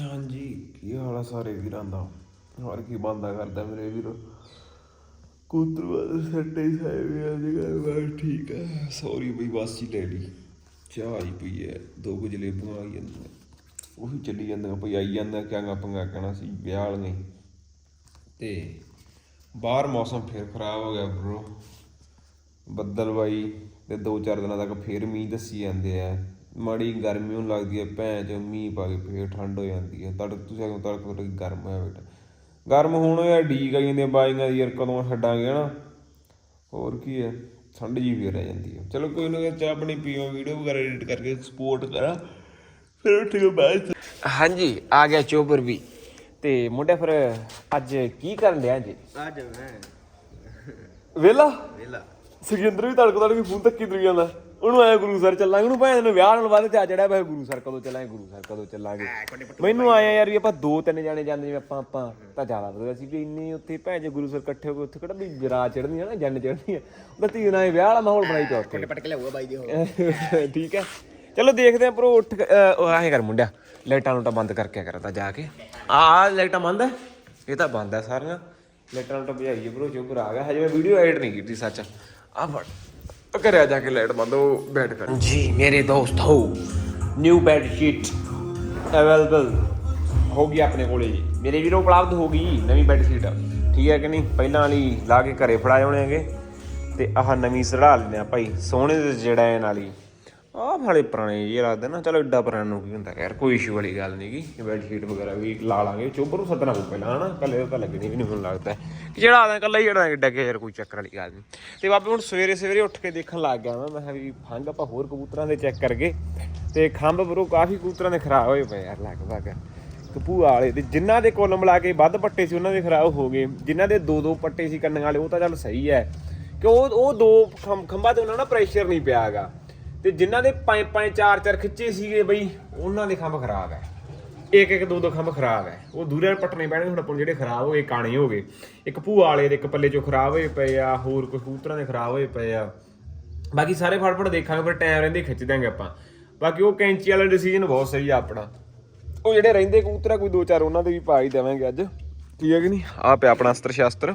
ਹਾਂਜੀ, ਕੀ ਹਾਲ ਆ ਸਾਰੇ ਵੀਰਾਂ ਦਾ? ਹੋਰ ਕੀ ਬੰਦਾ ਕਰਦਾ ਮੇਰੇ ਵੀਰੋ? ਕੁਤਰਵਾ ਸੱਟੇ ਸਾਹਿਬ ਅੱਜ ਕੱਲ ਬਸ ਠੀਕ ਆ। ਸੌਰੀ ਬਈ, ਬਸ ਹੀ ਲੈ ਲਈ ਚਾਹ ਹੀ ਪਈ ਹੈ ਦੋ ਕੁ ਜਲੇਬੀਆਂ ਆਈ ਜਾਂਦੀਆਂ। ਉਹੀ ਚੱਲੀ ਜਾਂਦਾ ਪਈ ਆਈ ਜਾਂਦਾ ਕਿਆਂਗਾ ਪੰਗਾ ਕਹਿਣਾ ਸੀ, ਵਿਆਹ ਵਾਲੀਆਂ ਹੀ। ਤੇ ਬਾਹਰ ਮੌਸਮ ਫੇਰ ਖਰਾਬ ਹੋ ਗਿਆ ਬ్రో ਬੱਦਲਵਾਈ ਤੇ ਦੋ ਚਾਰ ਦਿਨਾਂ ਤੱਕ ਫੇਰ ਮੀਂਹ ਦੱਸੀ ਜਾਂਦੇ ਆ। ਮਾੜੀ ਗਰਮੀ ਹੋਣ ਲੱਗਦੀ ਹੈ ਭੈਂ ਚ ਮੀਂਹ ਪਾ ਕੇ ਫੇਰ ਠੰਡ ਹੋ ਜਾਂਦੀ ਹੈ। ਤੜਕ ਤੁਸੀਂ ਆਖੋ ਤੜਕ ਤੜਕ ਗਰਮ ਹੋਇਆ ਬੇਟਾ ਗਰਮ ਹੋਣ ਹੋਇਆ ਡੀਕ ਆਈ ਜਾਂਦੀਆਂ ਬਾਈਆਂ ਦੀ ਯਾਰ ਕਦੋਂ ਛੱਡਾਂਗੇ ਹਨਾ? ਹੋਰ ਕੀ ਹੈ ਠੰਡ ਜੀ ਵੀ ਰਹਿ ਜਾਂਦੀ ਹੈ। ਚਲੋ ਕੋਈ ਨਾ ਚਾਹ ਆਪਣੀ ਪੀਓ ਵੀਡੀਓ ਵਗੈਰਾ ਐਡਿਟ ਕਰਕੇ ਸਪੋਰਟ ਕਰਾਂ। ਫਿਰ ਉੱਠ ਕੇ ਬਾਅਦ ਹਾਂਜੀ ਆ ਗਿਆ ਚੋਬਰ ਵੀ। ਤੇ ਮੁੰਡੇ ਫਿਰ ਅੱਜ ਕੀ ਕਰਨ ਲਿਆ ਜੀ? ਅੱਜ ਮੈਂ ਵੇਲਾ ਵੇਲਾ ਸੁਖਿੰਦਰ ਵੀ ਤੜਕ ਤੜਕ ਫੋਨ ਤੱਕੀ ਤੁਰ ਜਾਂਦਾ। ਉਹਨੂੰ ਆਇਆ ਗੁਰੂ ਸਰ ਚੱਲਾਂਗੇ ਉਹਨੂੰ ਭਾਵੇਂ ਵਿਆਹ ਨਾਲ ਤੇ ਆ ਜਿਹੜਾ ਭਾਵੇਂ ਗੁਰੂ ਸਰ ਕਦੋਂ ਚੱਲਾਂਗੇ ਗੁਰੂ ਸਰ ਕਦੋਂ ਚੱਲਾਂਗੇ। ਮੈਨੂੰ ਆਇਆ ਯਾਰ ਵੀ ਆਪਾਂ ਦੋ ਤਿੰਨ ਜਾਣੇ ਜਾਂਦੇ ਜਿਵੇਂ ਆਪਾਂ ਆਪਾਂ ਤਾਂ ਜ਼ਿਆਦਾ ਵਧੀਆ ਸੀ ਵੀ ਇੰਨੀ ਉੱਥੇ ਭੈਣ ਜੇ ਗੁਰੂ ਸਰ ਇਕੱਠੇ ਹੋ ਕੇ ਉੱਥੇ ਕਿਹੜਾ ਵੀ ਜਰਾ ਚੜਨੀ ਹੈ ਨਾ ਜੰਨ ਚੜਨੀ ਹੈ ਉਹਦਾ ਧੀ ਨਾਲ ਵਿਆਹ ਵਾਲਾ ਮਾਹੌਲ ਬਣਾਈ ਪਿਆ ਉੱਥੇ। ਪਟਕ ਲਿਆਊਗਾ ਬਾਈ ਦੀ ਹੋ ਠੀਕ ਹੈ। ਚਲੋ ਦੇਖਦੇ ਆਂ ਪਰ ਉੱਠ ਆਏ ਕਰ ਮੁੰਡਿਆ ਲਾਈਟਾਂ ਨੂੰ ਤਾਂ ਬੰਦ ਕਰਕੇ ਕਰਦਾ ਜਾ ਕੇ। ਆ ਲਾਈਟਾਂ ਬੰਦ ਹੈ ਇਹ ਤਾਂ ਬੰਦ ਹੈ ਸਾਰੀਆਂ। ਲਾਈਟਾਂ ਨੂੰ ਤਾਂ ਭਜਾਈਏ ਬਰੋ ਚੁੱਪ ਆ ਗਿਆ। ਹਜੇ ਮੈਂ ਵੀਡੀਓ ਐਡਿਟ ਨਹੀਂ ਕੀਤੀ ਸੱਚ। ਆ ਫੜ। ਉਹ ਘਰੇ ਜਾ ਕੇ ਲਾਈਟ ਬੰਦ, ਉਹ ਬੈਠ ਕਰ। ਜੀ, ਮੇਰੇ ਦੋਸਤ, ਹੋ। ਨਿਊ ਬੈੱਡ ਸ਼ੀਟ ਅਵੇਲੇਬਲ ਹੋ ਗਈ ਆਪਣੇ ਕੋਲੇ ਜੀ। ਮੇਰੇ ਵੀਰੋ ਉਪਲਬਧ ਹੋ ਗਈ ਨਵੀਂ ਬੈੱਡ ਸ਼ੀਟ ਠੀਕ ਹੈ ਕਿ ਨਹੀਂ? ਪਹਿਲਾਂ ਵਾਲੀ ਲਾ ਕੇ ਘਰੇ ਫੜਾ ਜਾਣੇ ਹੈਗੇ। ਤੇ ਆਹ ਨਵੀਂ ਸੜਾ ਲੈਂਦੇ ਆ ਭਾਈ। ਸੋਹਣੇ ਦੇ ਜਿਹੜਾ ਇਹ ਨਾਲੀ ਆਹ ਵਾਲੇ ਪੁਰਾਣੇ ਜੇ ਲੱਗਦਾ ਨਾ, ਚਲੋ ਏਡਾ ਪੁਰਾਣਾ ਨੂੰ ਕੀ ਹੁੰਦਾ ਯਾਰ, ਕੋਈ ਇਸ਼ੂ ਵਾਲੀ ਗੱਲ ਨਹੀਂਗੀ ਬੈੱਡ ਸ਼ੀਟ ਵਗੈਰਾ ਵੀ ਲਾ ਲਾਂਗੇ ਚੋਬਰ ਨੂੰ ਸੱਦਣਾ ਪਊ ਪਹਿਲਾਂ, ਹਨਾ? ਕੱਲੇ ਤਾਂ ਲੱਗਣੀ ਵੀ ਨਹੀਂ ਹੁਣ ਲੱਗਦਾ ਕਿ ਜਿਹੜਾ ਆਦਾ ਕੱਲਾ ਹੀ ਜਿਹੜਾ ਡੱਗੇ ਯਾਰ ਕੋਈ ਚੱਕਰ ਵਾਲੀ ਗੱਲ ਨਹੀਂ ਤੇ ਬਾਬੇ ਹੁਣ ਸਵੇਰੇ ਸਵੇਰੇ ਉੱਠ ਕੇ ਦੇਖਣ ਲੱਗ ਗਿਆ ਮੈਂ ਮੈਂ ਕਿਹਾ ਵੀ ਫੰਗ ਆਪਾਂ ਹੋਰ ਕਬੂਤਰਾਂ ਦੇ ਚੈੱਕ ਕਰਗੇ ਤੇ ਖੰਭ ਬਰੋ ਕਾਫੀ ਕਬੂਤਰਾਂ ਦੇ ਖਰਾਬ ਹੋਏ ਪਏ ਯਾਰ, ਲਗਭਗ। ਕਪੂਆ ਵਾਲੇ ਤੇ ਜਿਨ੍ਹਾਂ ਦੇ ਕੋਲ ਮਿਲਾ ਕੇ ਵੱਧ ਪੱਟੇ ਸੀ, ਉਹਨਾਂ ਦੇ ਖਰਾਬ ਹੋ ਗਏ। ਜਿਨ੍ਹਾਂ ਦੇ ਦੋ ਦੋ ਪੱਟੇ ਸੀ ਕੰਨਾਂ ਵਾਲੇ, ਉਹ ਤਾਂ ਚੱਲ ਸਹੀ ਹੈ। ਕਿ ਉਹ ਉਹ ਦੋ ਖੰਭ- ਖੰਭਾਂ ਤੇ ਉਹਨਾਂ ਨਾਲ ਪ੍ਰੈਸ਼ਰ ਨਹੀਂ ਪਿਆਗਾ ਤੇ ਜਿਨ੍ਹਾਂ ਦੇ ਪੰਜ ਪੰਜ, ਚਾਰ ਚਾਰ ਖਿੱਚੇ ਸੀਗੇ ਬਈ, ਉਹਨਾਂ ਦੇ ਖੰਭ ਖਰਾਬ ਹੈ ਇੱਕ ਇੱਕ, ਦੋ ਦੋ ਖੰਭ ਖਰਾਬ ਹੈ ਉਹ ਦੂਰੇ ਪੱਟਣੇ ਪੈਣਗੇ, ਹੁਣ ਆਪਾਂ ਨੂੰ ਜਿਹੜੇ ਖਰਾਬ ਹੋਏ ਕਾਣੇ ਹੋ ਗਏ। ਇੱਕ ਭੂਆ ਵਾਲੇ ਦੇ, ਇੱਕ ਪੱਲੇ ਚੋਂ ਖਰਾਬ ਹੋਏ ਪਏ ਆ, ਹੋਰ ਕੋਈ ਕਬੂਤਰਾਂ ਦੇ ਖਰਾਬ ਹੋਏ ਪਏ ਆ। ਬਾਕੀ ਸਾਰੇ ਫੜ ਫੜ ਦੇਖਾਂਗੇ, ਪਰ ਟਾਈਮ ਰਹਿੰਦੇ ਖਿੱਚ ਦਾਂਗੇ ਆਪਾਂ। ਬਾਕੀ ਉਹ ਕੈਂਚੀ ਵਾਲਾ ਡਿਸੀਜਨ ਬਹੁਤ ਸਹੀ ਆ ਆਪਣਾ। ਉਹ ਜਿਹੜੇ ਰਹਿੰਦੇ ਕਬੂਤਰ ਕੋਈ ਦੋ ਚਾਰ ਉਹਨਾਂ ਦੇ ਵੀ ਪਾ ਹੀ ਦੇਵਾਂਗੇ ਅੱਜ। ਠੀਕ ਹੈ ਕਿ ਨਹੀਂ? ਆ ਪਿਆ ਆਪਣਾ ਅਸਤਰ ਸ਼ਾਸਤਰ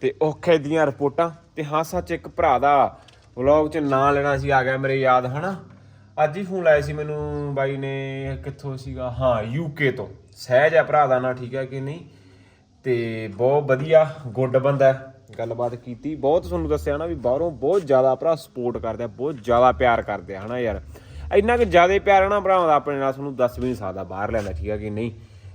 ਤੇ ਔਖੇ ਦੀਆਂ ਰਿਪੋਰਟਾਂ। ਤੇ ਹਾਂ, ਸੱਚ ਇੱਕ ਭਰਾ ਦਾ ਵਲੌਗ 'ਚ ਨਾਂ ਲੈਣਾ ਸੀ, ਆ ਗਿਆ ਮੇਰੇ ਯਾਦ, ਹਨਾ? ਅੱਜ ਹੀ ਫੋਨ ਲਾਇਆ ਸੀ ਮੈਨੂੰ ਬਾਈ ਨੇ, ਕਿੱਥੋਂ ਸੀਗਾ? ਹਾਂ ਯੂਕੇ ਤੋਂ। ਸਹਿਜ ਹੈ ਭਰਾ ਦਾ ਨਾਂ, ਠੀਕ ਹੈ ਕਿ ਨਹੀਂ? ਤੇ ਬਹੁਤ ਵਧੀਆ, ਗੁੱਡ ਬੰਦਾ ਗੱਲਬਾਤ ਕੀਤੀ। ਬਹੁਤ ਤੁਹਾਨੂੰ ਦੱਸਿਆ ਨਾ ਵੀ ਬਾਹਰੋਂ ਬਹੁਤ ਜ਼ਿਆਦਾ ਭਰਾ ਸਪੋਰਟ ਕਰਦੇ ਆ, ਬਹੁਤ ਜ਼ਿਆਦਾ ਪਿਆਰ ਕਰਦੇ ਆ, ਹਨਾ ਯਾਰ? ਇੰਨਾ ਕਿ ਜ਼ਿਆਦਾ ਪਿਆਰ ਨਾ ਭਰਾਵਾਂ ਦਾ, ਆਪਣੇ ਨਾਲ ਤੁਹਾਨੂੰ ਦੱਸ ਵੀ ਨਹੀਂ ਸਕਦਾ, ਬਾਹਰ ਲੈਂਦਾ ਠੀਕ ਹੈ ਕਿ ਨਹੀਂ?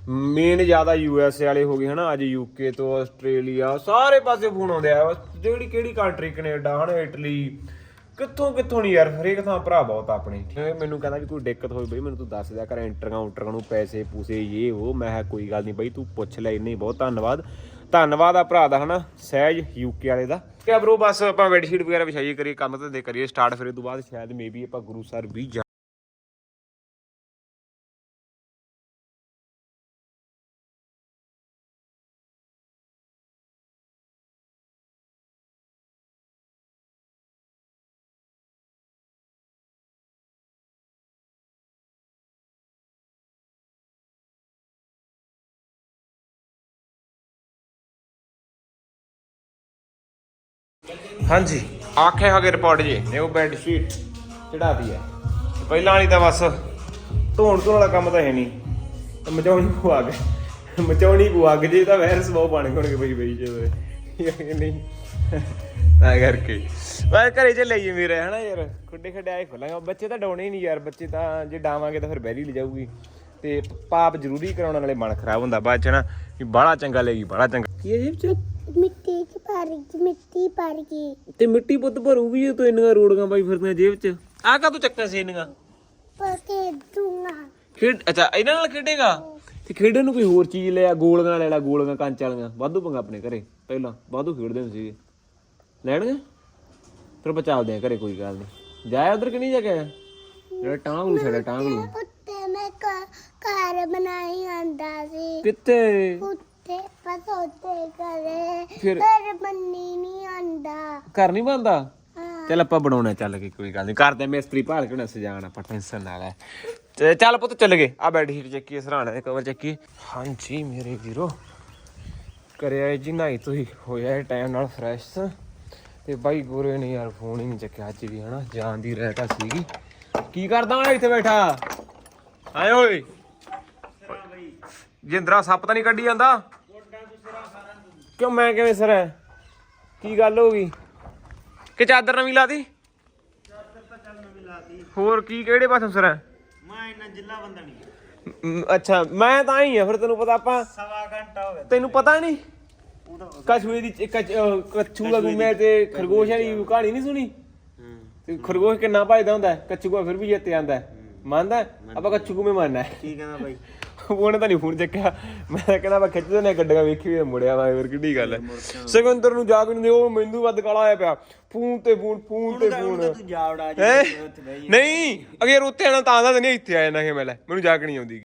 ਮੇਨ ਜ਼ਿਆਦਾ ਯੂ ਐਸ ਏ ਵਾਲੇ ਹੋ ਗਏ ਹਨਾ, ਅੱਜ ਯੂਕੇ ਤੋਂ ਆਸਟ੍ਰੇਲੀਆ, ਸਾਰੇ ਪਾਸੇ ਫੋਨ ਆਉਂਦੇ ਆ, ਬਸ ਜਿਹੜੀ ਕਿਹੜੀ ਕੰਟਰੀ ਕੈਨੇਡਾ ਹਨਾ, ਇਟਲੀ, ਕਿੱਥੋਂ ਕਿੱਥੋਂ ਨਹੀਂ ਯਾਰ, ਹਰੇਕ ਥਾਂ ਭਰਾ ਬਹੁਤ ਆ ਆਪਣੇ ਇਹ ਮੈਨੂੰ ਕਹਿੰਦਾ ਵੀ ਕੋਈ ਦਿੱਕਤ ਹੋਈ ਬਈ, ਮੈਨੂੰ ਤੂੰ ਦੱਸ ਦਿਆ ਕਰ, ਐਂਟਰੀਆਂ ਉਂਟਰੀਆਂ ਨੂੰ ਪੈਸੇ ਪੂਸੇ ਇਹ ਉਹ ਮੈਂ ਕਿਹਾ ਕੋਈ ਗੱਲ ਨਹੀਂ ਬਈ, ਤੂੰ ਪੁੱਛ ਲੈ ਇੰਨੇ, ਬਹੁਤ ਧੰਨਵਾਦ। ਧੰਨਵਾਦ ਆ ਭਰਾ ਦਾ ਹਨਾ, ਸਹਿਜ ਯੂਕੇ ਵਾਲੇ ਦਾ। ਕਿ ਬ్రో ਬਸ ਆਪਾਂ ਬੈੱਡ ਸ਼ੀਟ ਵਗੈਰਾ ਵਿਛਾਈਏ, ਕਰੀਏ ਕੰਮ ਤੇ ਦੇ ਕਰੀਏ ਸਟਾਰਟ ਫਿਰ, ਇਹ ਤੋਂ ਬਾਅਦ ਸ਼ਾਇਦ ਮੇਬੀ ਆਪਾਂ ਗੁਰੂ ਸਰ ਵੀ ਹਾਂਜੀ। ਆਖੇ ਹਗੇ ਰਿਪੋਰਟ ਜੀ। ਨਿਊ ਬੈੱਡ ਸ਼ੀਟ ਚੜਾਦੀ ਹੈ। ਪਹਿਲਾਂ ਵਾਲੀ ਤਾਂ ਬਸ ਧੋਣ ਧੋਣ ਵਾਲਾ ਕੰਮ ਤਾਂ ਹੈ ਨਹੀਂ। ਤੇ ਮਚਾਉਣੀ ਕੇ ਮਚਾਉਣੀ ਪਵਾ ਕੇ ਜੇ ਤਾਂ ਵਾਇਰਸ ਬਹੁਤ ਬਣ ਗਏ ਬਈ ਬਈ ਜੇ ਨਹੀਂ। ਤਾਂ ਕਰਕੇ। ਮੈਂ ਘਰੇ ਚ ਲਈਏ ਮੇਰੇ ਹਨਾ ਯਾਰ। ਖੁੱਡੇ ਖੱਡੇ ਆਏ ਖੋਲਾਂਗੇ। ਬੱਚੇ ਤਾਂ ਡਾਉਣੇ ਹੀ ਨਹੀਂ ਯਾਰ। ਬੱਚੇ ਤਾਂ ਜੇ ਡਾਵਾਂਗੇ ਤਾਂ ਫਿਰ ਬੈਲੀ ਲੈ ਜਾਊਗੀ। ਤੇ ਪਾਪ ਜ਼ਰੂਰੀ ਕਰਾਉਣ ਨਾਲੇ ਮਨ ਖਰਾਬ ਹੁੰਦਾ ਬਾਅਦ ਚ ਨਾ। ਵੀ ਬਾਹਲਾ ਚੰਗਾ ਲੈਗੀ ਬਾਹਲਾ ਚੰਗਾ। ਕੀ ਹੈ ਜੀ ਚ ਮਿੱਟੀ ਚ ਭਰ ਗਈ ਮਿੱਟੀ ਭਰ ਗਈ। ਤੇ ਮਿੱਟੀ ਪੁੱਤ ਭਰੂਗੀ ਜੇ ਤੂੰ ਇੰਨੀਆਂ ਰੋੜੀਆਂ ਪਾਈ ਫਿਰਦੀਆਂ ਜੇਬ 'ਚ? ਆਹ ਕਾ ਤੂੰ ਚੱਕਾਂ ਸੀ ਇੰਨੀਆਂ? ਪਕੇ ਦੂੰਗਾ ਖੇਡ ਅੱਛਾ ਇਹਨਾਂ ਨਾਲ ਖੇਡੇਗਾ? ਤੇ ਖੇਡਣ ਨੂੰ ਕੋਈ ਹੋਰ ਚੀਜ਼ ਲੈ ਆ ਗੋਲੀਆਂ ਲੈ ਲੈ ਗੋਲੀਆਂ ਕੰਚ ਵਾਲੀਆਂ। ਵਾਧੂ ਪੰਗਾ ਆਪਣੇ ਘਰੇ ਪਹਿਲਾਂ। ਵਾਧੂ ਖੇਡਦੇ ਹੁੰਦੇ ਸੀਗੇ। ਲੈਣਗੇ? ਫਿਰ ਬਚਾਲਦੇ ਆ ਘਰੇ ਕੋਈ ਗੱਲ ਨਹੀਂ। ਜਾਇਆ ਉਧਰ ਕਿ ਨਹੀਂ ਜਾ ਕੇ ਆਇਆ? ਜਿਹੜਾ ਟਾਂਗ ਨੂੰ ਛੜਾ ਟਾਂਗ ਨੂੰ ਉੱਤੇ ਮੈਂ ਘ- ਘਰ ਬਣਾਈ ਆਂਦਾ ਸੀ। ਕਿੱਥੇ? ਉੱਤੇ ਪਸੋਤੇ ਕਰੇ। ਫਿਰ- ਪਰ ਮੰਨੀ ਨਹੀਂ ਆਂਦਾ। ਘਰ ਨਹੀਂ ਬੰਦਾ ਹਾਂ। ਚੱਲ ਆਪਾਂ ਬਣਾਉਣਾ ਚੱਲ ਕੇ ਕੋਈ ਗੱਲ ਨਹੀਂ ਕਰਦੇ ਮਿਸਤਰੀ ਭਾਲ ਕੇ ਨਾ ਸਜਾਣ ਆਪਾਂ ਟੈਨਸ਼ਨ ਨਾ ਲੈ। ਤੇ ਚੱਲ ਪੁੱਤ ਚੱਲ ਗਏ। ਆ ਬੈਡ ਸ਼ੀਟ ਚੱਕੀ ਸਰਾਣਾ ਦੇ ਕਵਰ ਚੱਕੀ ਹਾਂਜੀ ਮੇਰੇ ਵੀਰੋ ਕਰਿਆ ਜੀ ਨਾਈ ਤੁਸੀਂ ਹੋਇਆ ਟਾਈਮ ਨਾਲ ਫਰੈਸ਼ ਤੇ ਬਾਈ ਗੋਰੇ ਨੇ ਯਾਰ ਫੋਨ ਹੀ ਨਹੀਂ ਚੱਕਿਆ ਅੱਜ ਵੀ ਹਨਾ? ਜਾਨ ਦੀ ਰਹਿਤਾ ਸੀਗੀ। ਕੀ ਕਰਦਾ ਓਏ ਇੱਥੇ ਬੈਠਾ? ਆਏ ਓਏ। ਜਿੰਦਰਾ ਸੱਪ ਤਾਂ ਨਹੀਂ ਕੱਢੀ ਜਾਂਦਾ? ਕਿਉਂ ਮੈਂ ਕਿਵੇਂ ਸਰ ਹੈ ਕੀ ਗੱਲ ਹੋ ਗਈ? ਕਿ ਚਾਦਰ ਨਵੀਂ ਲਾਤੀ? ਹੋਰ ਕੀ ਕਿਹੜੇ ਪਾਸੋਂ ਸਰ ਹੈ ਮੈਂ ਇੰਨਾ ਜਿੱਲਾ ਬੰਦਾ ਨਹੀਂ। ਮ, ਅੱਛਾ ਮੈਂ ਤਾਂ ਹੀ ਆ ਫਿਰ ਤੈਨੂੰ ਪਤਾ ਆਪਾਂ ਸਵਾ ਘੰਟਾ ਹੋ ਗਿਆ। ਤੈਨੂੰ ਪਤਾ ਨਹੀਂ? ਕਛੂਏ ਦੀ ਚ- ਕਛ- ਅਹ ਕੱਛੂ ਦਾ ਗੁੰਮੇ ਤੇ ਖਰਗੋਸ਼ ਵਾਲੀ ਕਹਾਣੀ ਨਹੀਂ ਸੁਣੀ? ਤੇ ਖਰਗੋਸ਼ ਕਿੰਨਾ ਭਜਦਾ ਹੁੰਦਾ ਹੈ, ਕੱਛੂਆ ਫਿਰ ਵੀ ਜਿੱਤ ਜਾਂਦਾ ਹੈ। ਮੰਨਦਾ ਹੈ? ਆਪਾਂ ਕੱਛੂ ਗੁੰਮੇ ਮੰਨਣਾ ਹੈ। ਕੀ ਕਹਿੰਦਾ ਬਾਈ? ਉਹਨੇ ਤਾਂ ਨਹੀਂ ਫੋਨ ਚੱਕਿਆ। ਮੈਂ ਤਾਂ ਕਹਿੰਦਾ ਮੈਂ ਖਿੱਚਦੇ ਨੇ ਗੱਡੀਆਂ ਵੇਖੀ ਵੀ ਮੁੜਿਆ ਵਾ ਹੋਰ ਕਿੱਡੀ ਗੱਲ ਹੈ ਸਿਕੰਦਰ ਨੂੰ ਜਾ ਕੇ ਦੇ ਉਹ ਮੈਨੂੰ ਵੱਧ ਕਾਲਾ ਆਇਆ ਪਿਆ। ਫੋਨ ਤੇ ਫੋਨ ਫੋਨ ਤੇ ਫੋਨ। ਤੂੰ? ਜੀ ਉੱਥੇ ਬਹਿ ਨਹੀਂ ਅਗੇ ਉੱਥੇ ਆਣਾ ਤਾਂ ਦਾ ਨਹੀਂ ਇੱਥੇ ਆਇਆ ਨਾ ਕਿ ਮੈਂ ਲੈ। ਮੈਨੂੰ ਜਾ ਕੇ ਨਹੀਂ ਆਉਂਦੀ।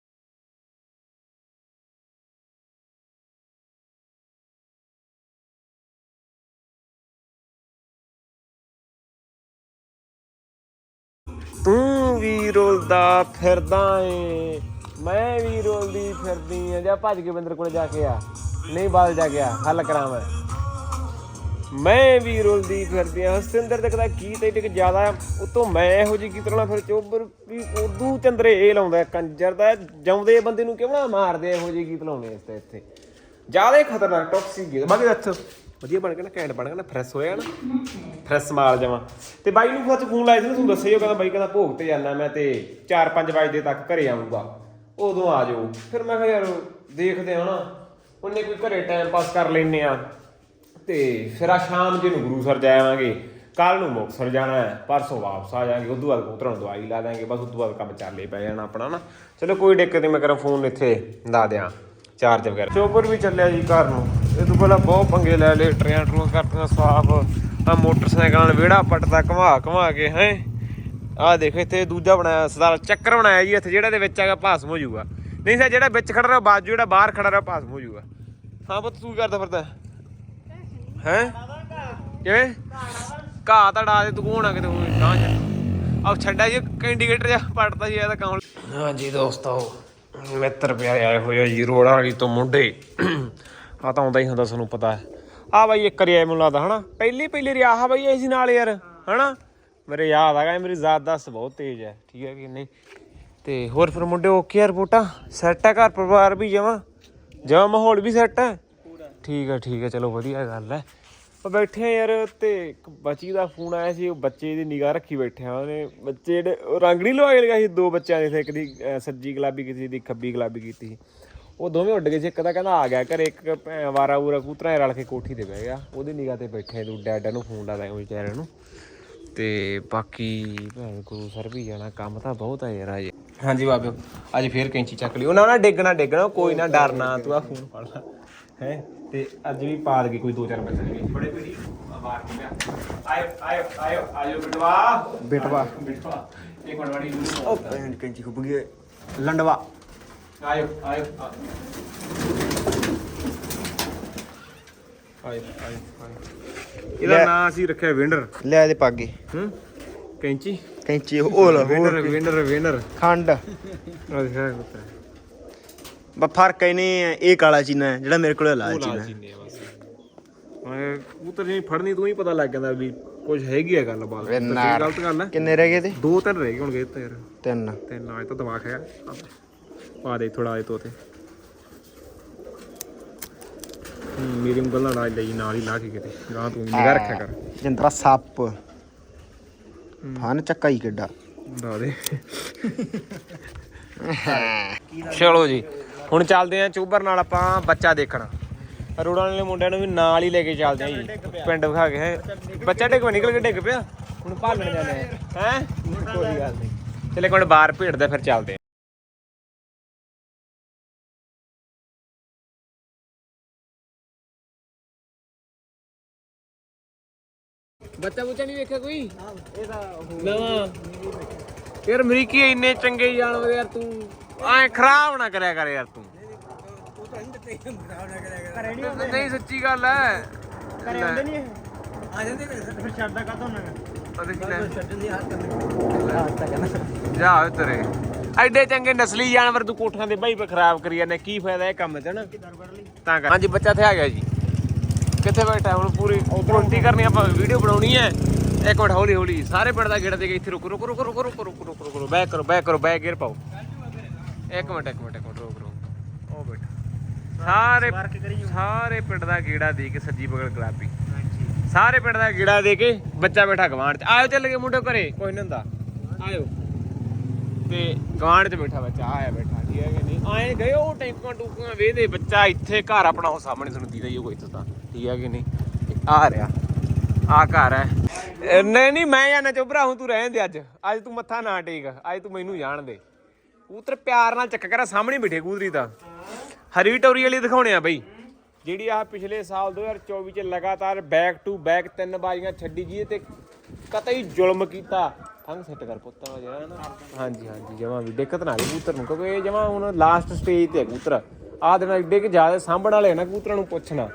ਤੂੰ ਵੀ ਰੋਲਦਾ ਫਿਰਦਾ ਏ। ਮੈਂ ਵੀ ਰੋਲਦੀ ਫਿਰਦੀ ਆ, ਜਾਂ ਭੱਜ ਕੇ ਬੰਦਰ ਕੋਲ ਜਾ ਕੇ ਆ। ਨਹੀਂ ਬਾਲ ਜਾ ਗਿਆ ਹੱਲ ਕਰਾਂ ਮੈਂ। ਮੈਂ ਵੀ ਰੁਲਦੀ ਫਿਰਦੀ ਆ। ਹਸਤਿੰਦਰ ਦੇ ਕਦਾ ਗੀਤ ਏਡੇ ਕਿ ਜ਼ਿਆਦਾ ਉਤੋਂ ਮੈਂ ਇਹੋ ਜਿਹੀ ਗੀਤ ਲਾਉਣਾ ਫਿਰ ਚੋਬਰ ਵੀ ਉਦੋਂ ਚੰਦਰੇ ਇਹ ਲਾਉਂਦਾ ਕੰਜਰ ਦਾ। ਜਾਉਂਦੇ ਬੰਦੇ ਨੂੰ ਕਿਉਂ ਨਾ ਮਾਰਦੇ ਇਹੋ ਜਿਹੇ ਗੀਤ ਲਾਉਣੇ ਇਸ ਤੇ ਇੱਥੇ। ਜ਼ਿਆਦਾ ਹੀ ਖਤਰਨਾਕ ਟੌਕਸਿਕ ਗੀਤ। ਬਾਕੀ ਦੱਸ, ਵਧੀਆ ਬਣ ਕੇ ਨਾ ਕੈਂਟ ਬਣ ਕੇ ਨਾ ਫਰੈਸ਼ ਹੋਇਆ ਨਾ। ਫਰੈਸ਼ ਮਾਲ ਜਾਵਾਂ ਤੇ ਬਾਈ ਨੂੰ ਖੁਦ ਫੋਨ ਲਾਇਆ ਸੀ ਨਾ ਤੁਹਾਨੂੰ ਦੱਸਿਓ, ਕਹਿੰਦਾ ਬਾਈ ਕਹਿੰਦਾ ਭੋਗ ਤੇ ਜਾਣਾ ਮੈਂ ਤੇ 4-5 ਵਜੇ ਤੱਕ ਘਰੇ ਆਉਂਗਾ ਉਦੋਂ ਆ ਜਾਓ। ਫਿਰ ਮੈਂ ਕਿਹਾ ਯਾਰ ਦੇਖਦੇ ਹਾਂ ਨਾ। ਉਹਨੇ ਕੋਈ ਘਰੇ ਟਾਈਮ ਪਾਸ ਕਰ ਲੈਨੇ ਆ। ਤੇ ਫਿਰ ਆ ਸ਼ਾਮ ਜੀ ਨੂੰ ਗੁਰੂਸਰ ਜਾਵਾਂਗੇ ਕੱਲ ਨੂੰ ਮੁਕਤਸਰ ਜਾਣਾ ਹੈ, ਪਰਸੋਂ ਵਾਪਸ ਆ ਜਾਾਂਗੇ ਉਦੋਂ ਬਾਅਦ ਕਬੂਤਰਾਂ ਨੂੰ ਦਵਾਈ ਲਾ ਦਾਂਗੇ ਬਸ ਉਦੋਂ ਬਾਅਦ ਕੰਮ ਚੱਲੇ ਪੈ ਜਾਣਾ ਆਪਣਾ ਨਾ। ਚਲੋ ਕੋਈ ਦਿੱਕਤ ਨਹੀਂ, ਮੈਂ ਕਰਾਂ ਫੋਨ ਇੱਥੇ ਲਾ ਦਿਆਂ। ਚਾਰਜ ਵਗੈਰਾ। ਚੋਪਰ ਵੀ ਚੱਲਿਆ ਜੀ ਘਰ ਨੂੰ। ਇਹ ਤੋਂ ਪਹਿਲਾਂ ਬਹੁਤ ਪੰਗੇ ਲੈ ਲਏ ਟਰੀਆਂ ਟਰੂਆਂ ਕਰਤੀਆਂ, ਸਾਫ਼। ਆ ਮੋਟਰਸਾਈਕਲ ਵਿਹੜਾ ਪੱਟਦਾ ਘੁਮਾ ਘੁਮਾ ਕੇ, ਹੈ। ਆਹ ਦੇਖੋ ਇੱਥੇ ਦੂਜਾ ਬਣਾਇਆ ਸਦਾ ਚੱਕਰ ਬਣਾਇਆ ਜੀ ਇੱਥੇ, ਜਿਹੜਾ ਦੇ ਵਿੱਚ ਹੈਗਾ ਭਾਸਮ ਹੋ ਜਾਊਗਾ। ਨਹੀਂ ਸਰ, ਜਿਹੜਾ ਵਿੱਚ ਖੜਾ ਰਿਹਾ ਬਾਜੂ ਜਿਹੜਾ ਬਾਹਰ ਖੜਾ ਰਿਹਾ ਭਾਸਮ ਹੋ ਜਾਊਗਾ। ਹਾਂ ਪੁੱਤ, ਤੂੰ ਕਰਦਾ ਫਿਰਦਾ? ਹੈ? ਕਿਵੇਂ? ਘਾਹ ਤਾਂ ਡਾ ਦੇ, ਤੂੰ ਕੋਣਾ ਕਿਤੇ? ਹੁਣ ਗਾਂ ਛੱਡ ਆਹ ਛੱਡਿਆ ਜੀ ਇੰਡੀਕੇਟਰ ਜਿਹਾ ਪੜਦਾ ਜੀ, ਇਹਦਾ ਕੰਮ ਹਾਂਜੀ ਦੋਸਤੋ, ਮਿੱਤਰ ਪਿਆਰੇ ਆਏ ਹੋਏ ਜੀ, ਰੋੜਾ ਵਾਲੀ ਤੋਂ ਮੁੰਡੇ। ਆ ਤਾਂ ਆਉਂਦਾ ਹੀ ਹੁੰਦਾ ਤੁਹਾਨੂੰ ਪਤਾ ਹੈ। ਆ ਬਾਈ, ਇੱਕ ਰਿਆ ਮੈਨੂੰ ਲੱਗਦਾ, ਹਨਾ? ਪਹਿਲੀ ਪਹਿਲੀ ਰਿਆ ਆ ਬਾਈ ਐਸੀ ਨਾਲ ਯਾਰ, ਹਨਾ? ਮੇਰੇ ਯਾਦ ਆ ਗਿਆ ਮੇਰੀ ਜ਼ਾਤ ਦੱਸ ਬਹੁਤ ਤੇਜ਼ ਹੈ ਠੀਕ ਹੈ ਕਿ ਨਹੀਂ? ਤੇ ਹੋਰ ਫਿਰ ਮੁੰਡੇ ਓਕੇ ਆ ਰਿਪੋਰਟਾਂ? ਸੈੱਟ ਹੈ ਘਰ ਪਰਿਵਾਰ ਵੀ ਜਮਾ? ਜਮਾ ਮਾਹੌਲ ਵੀ ਸੈੱਟ ਹੈ ਠੀਕ ਹੈ ਠੀਕ ਹੈ ਚਲੋ ਵਧੀਆ ਗੱਲ ਹੈ। ਉਹ ਬੈਠੇ ਆ ਯਾਰ ਤੇ ਇੱਕ ਬੱਚੀ ਦਾ ਫੋਨ ਆਇਆ ਸੀ ਉਹ ਬੱਚੇ ਦੀ ਨਿਗਾਹ ਰੱਖੀ ਬੈਠੇ ਆ ਉਹਨੇ। ਬੱਚੇ ਜਿਹੜੇ ਉਹ ਰੰਗ ਨਹੀਂ ਲਵਾਏ ਲਗਾ ਸੀ ਦੋ ਬੱਚਿਆਂ ਦੇ ਸੀ ਇੱਕ ਦੀ ਅਹ, ਸੱਜੀ ਗੁਲਾਬੀ ਕੀਤੀ ਦੀ ਖੱਬੀ ਗੁਲਾਬੀ ਕੀਤੀ ਸੀ। ਉਹ ਦੋਵੇਂ ਉੱਡ ਗਏ ਸੀ ਇੱਕ ਤਾਂ ਕਹਿੰਦਾ ਆ ਗਿਆ ਘਰੇ ਇੱਕ ਭੈਣ ਵਾਰਾ ਵੂਰਾ ਕੂਤਰਾ ਰਲ ਕੇ ਕੋਠੀ ਤੇ ਬਹਿ ਗਿਆ। ਉਹਦੀ ਨਿਗਾਹ ਤੇ ਬੈਠੇ ਤੂੰ ਡੈਡਾ ਨੂੰ ਫੋਨ ਲਾਦਾ ਉਹ ਵਿਚਾਰੇ ਨੂੰ। ਤੇ ਬਾਕੀ ਭੈਣ ਗੁਰੂ ਸਰ ਵੀ ਜਾਣਾ ਕੰਮ ਤਾਂ ਬਹੁਤ ਆ ਯਾਰ ਅਜੇ ਹਾਂਜੀ ਬਾਬਿਓ ਅੱਜ ਫੇਰ ਕੈਂਚੀ ਚੱਕ ਲਈ। ਉਹਨਾਂ ਨਾਲ ਡੇਗਣਾ ਡੇਗਣਾ ਕੋਈ ਨਾ ਡਰਨਾ ਤੂੰ ਆ ਫੋਨ ਫੜ ਲੈ। ਹੈ? ਤੇ ਅੱਜ ਵੀ ਪਾ ਦੇ ਕੋਈ ਦੋ ਚਾਰ ਬੱਚੇ ਨੇ। ਬੜੇ ਪੀੜੀ ਮਾਰ ਕੇ ਲਿਆ ਆਇਓ ਆਇਓ ਆਇਓ ਆਇਓ ਬਿਟਵਾ। ਬਿਟਵਾ। ਬਿਟਵਾ ਇੱਕ ਮਿੰਟ ਵਾੜੀ ਉਹ ਪੈਂਟ ਕੈਂਚੀ ਖੁੱਪ ਗਈ ਲੰਡਵਾ। ਆਇਓ ਆਇਓ ਆ- ਆਇਓ ਆਇਓ ਆਇਓ ਇਹਦਾ ਨਾਂ ਅਸੀਂ ਰੱਖਿਆ ਵਿੰਡਰ। ਲੈ ਦੇ ਪਾਗੇ। ਹੂੰ? ਕੈਂਚੀ? ਕੈਂਚੀ ਉਹ ਲਾ ਵਿੰਡਰ ਵਿੰਡਰ ਵਿੰਡਰ। ਖੰਡ। ਆ ਦੇਖਿਆ ਕੁੱਤਾ ਬਾ ਫ਼ਰਕ ਹੀ ਨਹੀਂ ਹੈ ਇਹ ਕਾਲਾ ਚੀਨਾ ਹੈ ਜਿਹੜਾ ਮੇਰੇ ਕੋਲ ਲਾਲ ਚੀਨਾ ਹੈ। ਮੈਂ ਕਬੂਤਰ ਨਹੀਂ ਫੜਨੀ ਤੂੰ ਹੀ ਪਤਾ ਲੱਗ ਜਾਂਦਾ ਵੀ ਕੁਝ ਹੈਗੀ ਆ ਗੱਲ ਬਾਤ। ਗਲਤ ਗੱਲ ਹੈ। ਕਿੰਨੇ ਰਹਿ ਗਏ ਤੇ ਦੋ ਤਿੰਨ ਰਹਿ ਗਏ ਹੁਣ ਗਏ ਤੇ ਯਾਰ। ਤਿੰਨ। ਤੇ ਨਾ ਤਾਂ ਦਵਾ ਖਾਇਆ ਪਾ ਦੇ ਥੋੜਾ ਇਹ ਤੋਤੇ ਹੂੰ, ਮੇਰੀ ਉਂਗਲ ਨਾਲ ਲਈ ਨਾਲ ਹੀ ਲਾ ਕੇ ਕਿਤੇ। ਗਾਂ ਤੂੰ ਨਿਗਾਹ ਰੱਖਿਆ ਕਰ। ਜਿੰਦਰਾ ਸੱਪ। ਫਨ ਚੱਕਾ ਹੀ ਕਿੱਡਾ। ਦਾ ਦੇ। ਚਲੋ ਜੀ ਹੁਣ ਚੱਲਦੇ ਆਂ ਚੂਬਰ ਨਾਲ ਆਪਾਂ ਬੱਚਾ ਦੇਖਣ। ਰੋੜਾਂ ਵਾਲੇ ਮੁੰਡਿਆਂ ਨੂੰ ਵੀ ਨਾਲ ਹੀ ਲੈ ਕੇ ਚੱਲਦੇ ਆਂ ਜੀ। ਪਿੰਡ ਵਿਖਾ ਕੇ ਹੈਂ। ਬੱਚਾ ਡਿੱਗ ਨਿਕਲ ਕੇ ਡਿੱਗ ਪਿਆ। ਹੁਣ ਭਾਲਣ ਜਾਂਦੇ ਆ। ਹੈ? ਕੋਈ ਗੱਲ ਨਹੀਂ। ਚਲੇ ਕੋਣ ਬਾਹਰ ਭੇੜਦਾ ਫਿਰ ਚੱਲਦੇ ਬੱਚਾ ਬੁੱਚਾ ਨਹੀਂ ਵੇਖਿਆ ਕੋਈ? ਨਵਾਂ। ਯਾਰ ਅਮਰੀਕੀ ਇੰਨੇ ਚੰਗੇ ਜਾਨਵਰ ਯਾਰ ਤੂੰ ਐ ਖਰਾਬ ਨਾ ਕਰਿਆ ਕਰ ਯਾਰ ਤੂੰ। ਨਹੀਂ ਸੱਚੀ ਗੱਲ ਹੈ ਕਰੇ ਹੁੰਦੇ ਨਹੀਂ ਆ ਜਾਂਦੇ ਫਿਰ ਛੱਡਦਾ ਕਾ ਤੋਂ ਨਾ ਜਾ ਤੇਰੇ। ਐਡੇ ਚੰਗੇ ਨਸਲੀ ਜਾਨਵਰ ਤੂੰ ਕੋਠਾਂ ਦੇ ਬਾਈ ਖਰਾਬ ਕਰੀ ਜਾਂਦੇ ਕੀ ਫਾਇਦਾ ਇਹ ਕੰਮ ਨਾ ਤਾਂ ਕਰ। ਹਾਂਜੀ ਬੱਚਾ ਤੇ ਆ ਗਿਆ ਜੀ। ਕਿੱਥੇ ਬੈਠਾ ਹੁਣ ਪੂਰੀ ਉਪਰੰਤੀ ਕਰਨੀ ਆਪਾਂ ਵੀਡੀਓ ਬਣਾਉਣੀ ਹੈ। ਇੱਕ ਮਿੰਟ ਹੌਲੀ ਹੌਲੀ। ਸਾਰੇ ਪਿੰਡ ਦਾ ਗੇੜਾ ਦੇ ਕੇ ਇੱਥੇ ਰੁਕ ਰੁਕ ਰੁਕ ਰੁਕ ਰੁਕ ਰੁਕ ਰੁਕ ਰੁਕ। ਬੈਕ ਕਰੋ ਬੈਕ ਕਰੋ ਬੈਕ ਗੇਅਰ ਪਾਓ। ਇੱਕ ਮਿੰਟ ਇੱਕ ਮਿੰਟ ਇੱਕ ਮਿੰਟ ਰੁਕ ਰੁਕ। ਉਹ ਬੈਠਾ। ਸਾਰੇ ਸਾਰੇ ਪਿੰਡ ਦਾ ਗੇੜਾ ਦੇ ਕੇ ਸੱਜੀ ਬਗਲ ਗੁਲਾਬੀ। ਸਾਰੇ ਪਿੰਡ ਦਾ ਗੇੜਾ ਦੇ ਕੇ ਬੱਚਾ ਬੈਠਾ ਗਵਾਂਢ ਚ। ਆਇਓ ਚੱਲ ਗਏ ਮੁੰਡੇ ਘਰੇ ਕੋਈ ਨਹੀਂ ਹੁੰਦਾ। ਆਇਓ। ਤੇ ਗਵਾਂਢ ਚ ਬੈਠਾ ਬੱਚਾ ਆਇਆ ਬੈਠਾ ਠੀਕ ਹੈ ਕਿ ਨਹੀਂ? ਆਏ ਗਏ ਉਹ ਟੈਂਕਾਂ ਟੂਕਾਂ ਵੇਦੇ ਬੱਚਾ ਇੱਥੇ ਘਰ ਆਪਣਾ ਉਹ ਸਾਹਮਣੇ ਤੁਹਾਨੂੰ ਦੀਦਾ ਹੀ ਉਹ ਇੱਥੇ ਤਾਂ। ਠੀਕ ਹੈ ਕਿ ਨਹੀਂ? ਆ ਰਿਹਾ। ਆ ਘਰ ਹੈ। ਨਹੀਂ ਨਹੀਂ, ਮੈਂ ਜਾਣਾ ਚੁੱਭਰਾ ਹੂੰ ਤੂੰ ਰਹਿਣ ਦੇ ਅੱਜ। ਅੱਜ ਤੂੰ ਮੱਥਾ ਨਾ ਟੇਕ। ਅੱਜ ਤੂੰ ਮੈਨੂੰ ਜਾਣ ਦੇ। ਕਬੂਤਰ ਪਿਆਰ ਨਾਲ ਚੱਕ ਕਰਾ ਸਾਹਮਣੇ ਬਿਠੇ ਕਬੂਤਰੀ ਤਾਂ। ਹਰੀ ਟੋਰੀ ਵਾਲੀ ਦਿਖਾਉਣੇ ਆ ਬਈ। ਜਿਹੜੀ ਆ ਪਿਛਲੇ ਸਾਲ 2024 ਚ ਲਗਾਤਾਰ ਬੈਕ ਟੂ ਬੈਕ ਤਿੰਨ ਬਾਜ਼ੀਆਂ ਛੱਡੀ ਜੀ ਤੇ ਕਤਈ ਜ਼ੁਲਮ ਕੀਤਾ। ਫੰਗ ਸੈੱਟ ਕਰ ਪੁੱਤਾ ਜਿਹੜਾ ਨਾ। ਹਾਂਜੀ ਹਾਂਜੀ, ਜਮਾ ਵੀ। ਦਿੱਕਤ ਨਾ ਆਈ ਕਬੂਤਰ ਨੂੰ, ਕਿਉਂਕਿ ਇਹ ਜਮਾ ਹੁਣ ਲਾਸਟ ਸਟੇਜ ਤੇ ਹੈ ਕਬੂਤਰ। ਆ ਦੇਣਾ ਏਡੇ ਕਿ ਜ਼ਿਆਦਾ ਸਾਂਭਣ ਵਾਲੇ ਆ ਨਾ ਕਬੂਤਰਾਂ ਨੂੰ ਪੁੱਛਣਾ।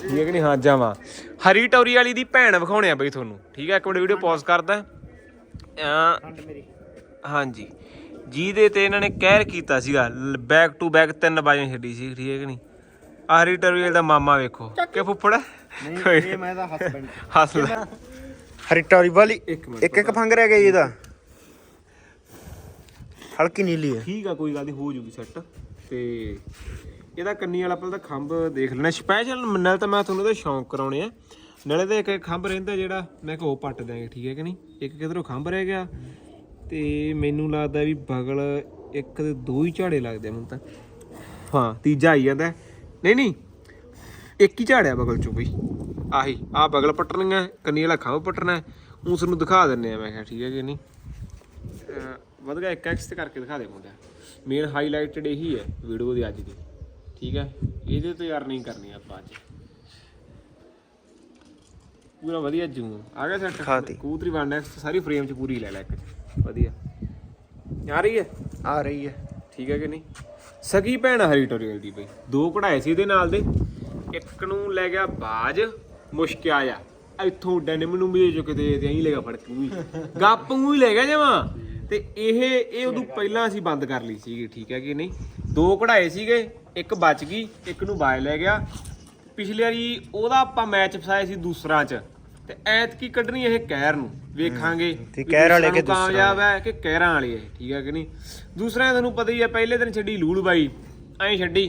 ਠੀਕ ਹੈ ਕਿ ਨਹੀਂ? ਹਾਂ ਜਾਵਾਂ। ਹਰੀ ਟੋਰੀ ਵਾਲੀ ਦੀ ਭੈਣ ਵਿਖਾਉਣੇ ਆ ਬਈ ਤੁਹਾਨੂੰ। ਠੀਕ ਹੈ ਇੱਕ ਮਿੰਟ ਵੀਡੀਓ ਪੌਜ਼ ਕਰਦਾ। ਆ ਹਾਂਜੀ। ਜਿਹਦੇ ਤੇ ਇਹਨਾਂ ਨੇ ਕਹਿਰ ਕੀਤਾ ਸੀਗਾ ਬੈਕ ਟੂ ਬੈਕ ਤਿੰਨ ਬਾਜ਼ੀਆਂ ਛੱਡੀ ਸੀ ਠੀਕ ਹੈ ਕਿ ਨਹੀਂ? ਆਰੀ ਟਰਵੀਲ ਦਾ ਮਾਮਾ ਵੇਖੋ। ਕਿ ਫੁੱਫੜ ਨਹੀਂ ਇਹ ਮੈਂ ਤਾਂ ਹਸਬੈਂਡ ਹੱਸ ਲੈ ਹਰੀਟੌਰੀ ਵਾਲੀ ਇੱਕ ਇੱਕ ਫੰਗ ਰਹਿ ਗਿਆ ਜੀ ਇਹਦਾ। ਹਲਕੀ ਨੀਲੀ ਹੈ। ਠੀਕ ਆ ਕੋਈ ਗੱਲ ਨਹੀਂ ਹੋ ਜੂਗੀ ਸੈੱਟ ਤੇ ਇਹਦਾ ਕੰਨੀ ਵਾਲਾ ਪਹਿਲਾਂ ਤਾਂ ਖੰਭ ਦੇਖ ਲੈਣਾ। ਸਪੈਸ਼ਲ ਨਾਲ ਤਾਂ ਮੈਂ ਤੁਹਾਨੂੰ ਇਹਦਾ ਸ਼ੌਂਕ ਕਰਾਉਣੇ ਆ। ਨਾਲੇ ਤਾਂ ਇੱਕ ਖੰਭ ਰਹਿੰਦਾ ਜਿਹੜਾ, ਮੈਂ ਕਿਹਾ ਉਹ ਪੱਟ ਦਿਆਂਗੇ, ਠੀਕ ਹੈ ਕਿ ਨਹੀਂ? ਇੱਕ ਕਿਧਰੋਂ ਖੰਭ ਰਹਿ ਗਿਆ ਤੇ ਮੈਨੂੰ ਲੱਗਦਾ ਵੀ ਬਗਲ ਇੱਕ ਦੇ ਦੋ ਹੀ ਝਾੜੇ ਲੱਗਦੇ ਆ ਮੈਨੂੰ ਤਾਂ। ਹਾਂ, ਤੀਜਾ ਆਈ ਜਾਂਦਾ। ਨਹੀਂ ਨਹੀਂ, ਇੱਕ ਹੀ ਝਾੜਿਆ ਬਗਲ ਚੋਂ ਬਈ। ਆਹੀ ਆ ਬਗਲ ਪੱਟਣੀਆਂ, ਕੰਨੀ ਵਾਲਾ ਖੰਭ ਪੱਟਣਾ ਉਸ ਨੂੰ ਦਿਖਾ ਦਿੰਨੇ ਆ, ਮੈਂ ਕਿਹਾ, ਠੀਕ ਹੈ ਕਿ ਨਹੀਂ? ਅਹ ਵਧ ਗਿਆ 1x ਤੇ ਕਰਕੇ ਦਿਖਾ ਦੇ ਮੁੰਡਿਆ। ਮੇਨ ਹਾਈਲਾਈਟਡ ਇਹੀ ਹੈ ਵੀਡੀਓ ਦੀ ਅੱਜ ਦੀ। ਠੀਕ ਹੈ? ਇਹਦੇ ਤੋਂ ਅਰਨਿੰਗ ਕਰਨੀ ਆਪਾਂ ਅੱਜ। ਪੂਰਾ ਵਧੀਆ ਜੂ ਆ ਗਿਆ ਸੈੱਟ। ਕੂਤਰੀ ਵਨ ਨੈਕਸਟ ਸਾਰੀ ਫਰੇਮ ਚ ਪੂਰੀ ਲੈ ਲੈ ਇੱਕ। ਵਧੀਆ। ਆ ਰਹੀ ਹੈ? ਆ ਰਹੀ ਹੈ। ਠੀਕ ਹੈ ਕਿ ਨਹੀਂ? ਸਗੀ ਭੈਣ ਹਰੀ ਟੋਰੀਅਲ ਦੀ ਬਈ। ਦੋ ਕਢਾਏ ਸੀ ਇਹਦੇ ਨਾਲ ਦੇ। ਇੱਕ ਨੂੰ ਲੈ ਗਿਆ ਬਾਜ ਮੁਸ਼ਕਿਆ ਆ ਇੱਥੋਂ ਡੈਨਿਮ ਨੂੰ ਵੀ ਜੋ ਕਿਤੇ ਐਂ ਲੈਗਾ ਫੜ ਕੇ। ਗੱਪ ਨੂੰ ਹੀ ਲੈ ਗਿਆ ਜਮਾ। ਤੇ ਇਹ ਇਹ ਉਦੋਂ ਪਹਿਲਾਂ ਅਸੀਂ ਬੰਦ ਕਰ ਲਈ ਸੀਗੀ ਠੀਕ ਹੈ ਕਿ ਨਹੀਂ? ਦੋ ਕਢਾਏ ਸੀਗੇ ਇੱਕ ਬਚ ਗਈ ਇੱਕ ਨੂੰ ਬਾਜ ਲੈ ਗਿਆ। ਪਿਛਲੀ ਵਾਰੀ ਉਹਦਾ ਆਪਾਂ ਮੈਚ ਫਸਾਇਆ ਸੀ ਦੂਸਰਾ ਚ। ਤੇ ਐਤਕੀ ਕੱਢਣੀ ਇਹ ਕਹਿਰ ਨੂੰ ਵੇਖਾਂਗੇ ਤੇ ਕਹਿਰ ਵਾਲੇ ਕਿ ਦੂਸਰਾ ਕਾਮਯਾਬ ਹੈ ਕਿ ਕਹਿਰਾਂ ਵਾਲੀ ਹੈ ਠੀਕ ਹੈ ਕਿ ਨਹੀਂ? ਦੂਸਰਾ ਤੁਹਾਨੂੰ ਪਤਾ ਹੀ ਹੈ ਪਹਿਲੇ ਦਿਨ ਛੱਡੀ ਲੂੜ ਬਾਈ ਐਂ ਛੱਡੀ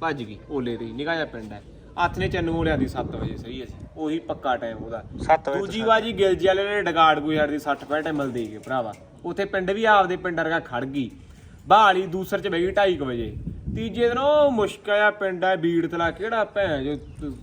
ਭੱਜ ਗਈ ਓਲੇ ਦੀ ਨਿਗਾਹ ਜਿਹਾ ਪਿੰਡ ਹੈ। ਹੱਥ ਨੇ ਚੰਨੂ ਲਿਆਂਦੀ 7 ਵਜੇ ਸਹੀ ਹੈ ਸੀ ਉਹੀ ਪੱਕਾ ਟਾਈਮ ਉਹਦਾ। ਸੱਤ ਵਜੇ ਤੋਂ ਦੂਜੀ ਬਾਜੀ ਗਿਲਜੀ ਵਾਲੇ ਨੇ ਡਗਾੜ ਕੋਈ ਛੱਡਦੀ 60 65 ਟਾਈਮ ਦੇ ਗਏ ਭਰਾਵਾ। ਉੱਥੇ ਪਿੰਡ ਵੀ ਆਪਦੇ ਪਿੰਡ ਵਰਗਾ ਖੜ ਗਈ। ਬਹਾਲੀ ਦੂਸਰ ਚ ਬਹਿ ਗਈ 2:30 ਵਜੇ। ਤੀਜੇ ਦਿਨ ਉਹ ਮੁਸ਼ਕਲ ਆ ਪਿੰਡ ਆ ਬੀੜ ਤਲਾ, ਕਿਹੜਾ ਭੈਣ ਜੋ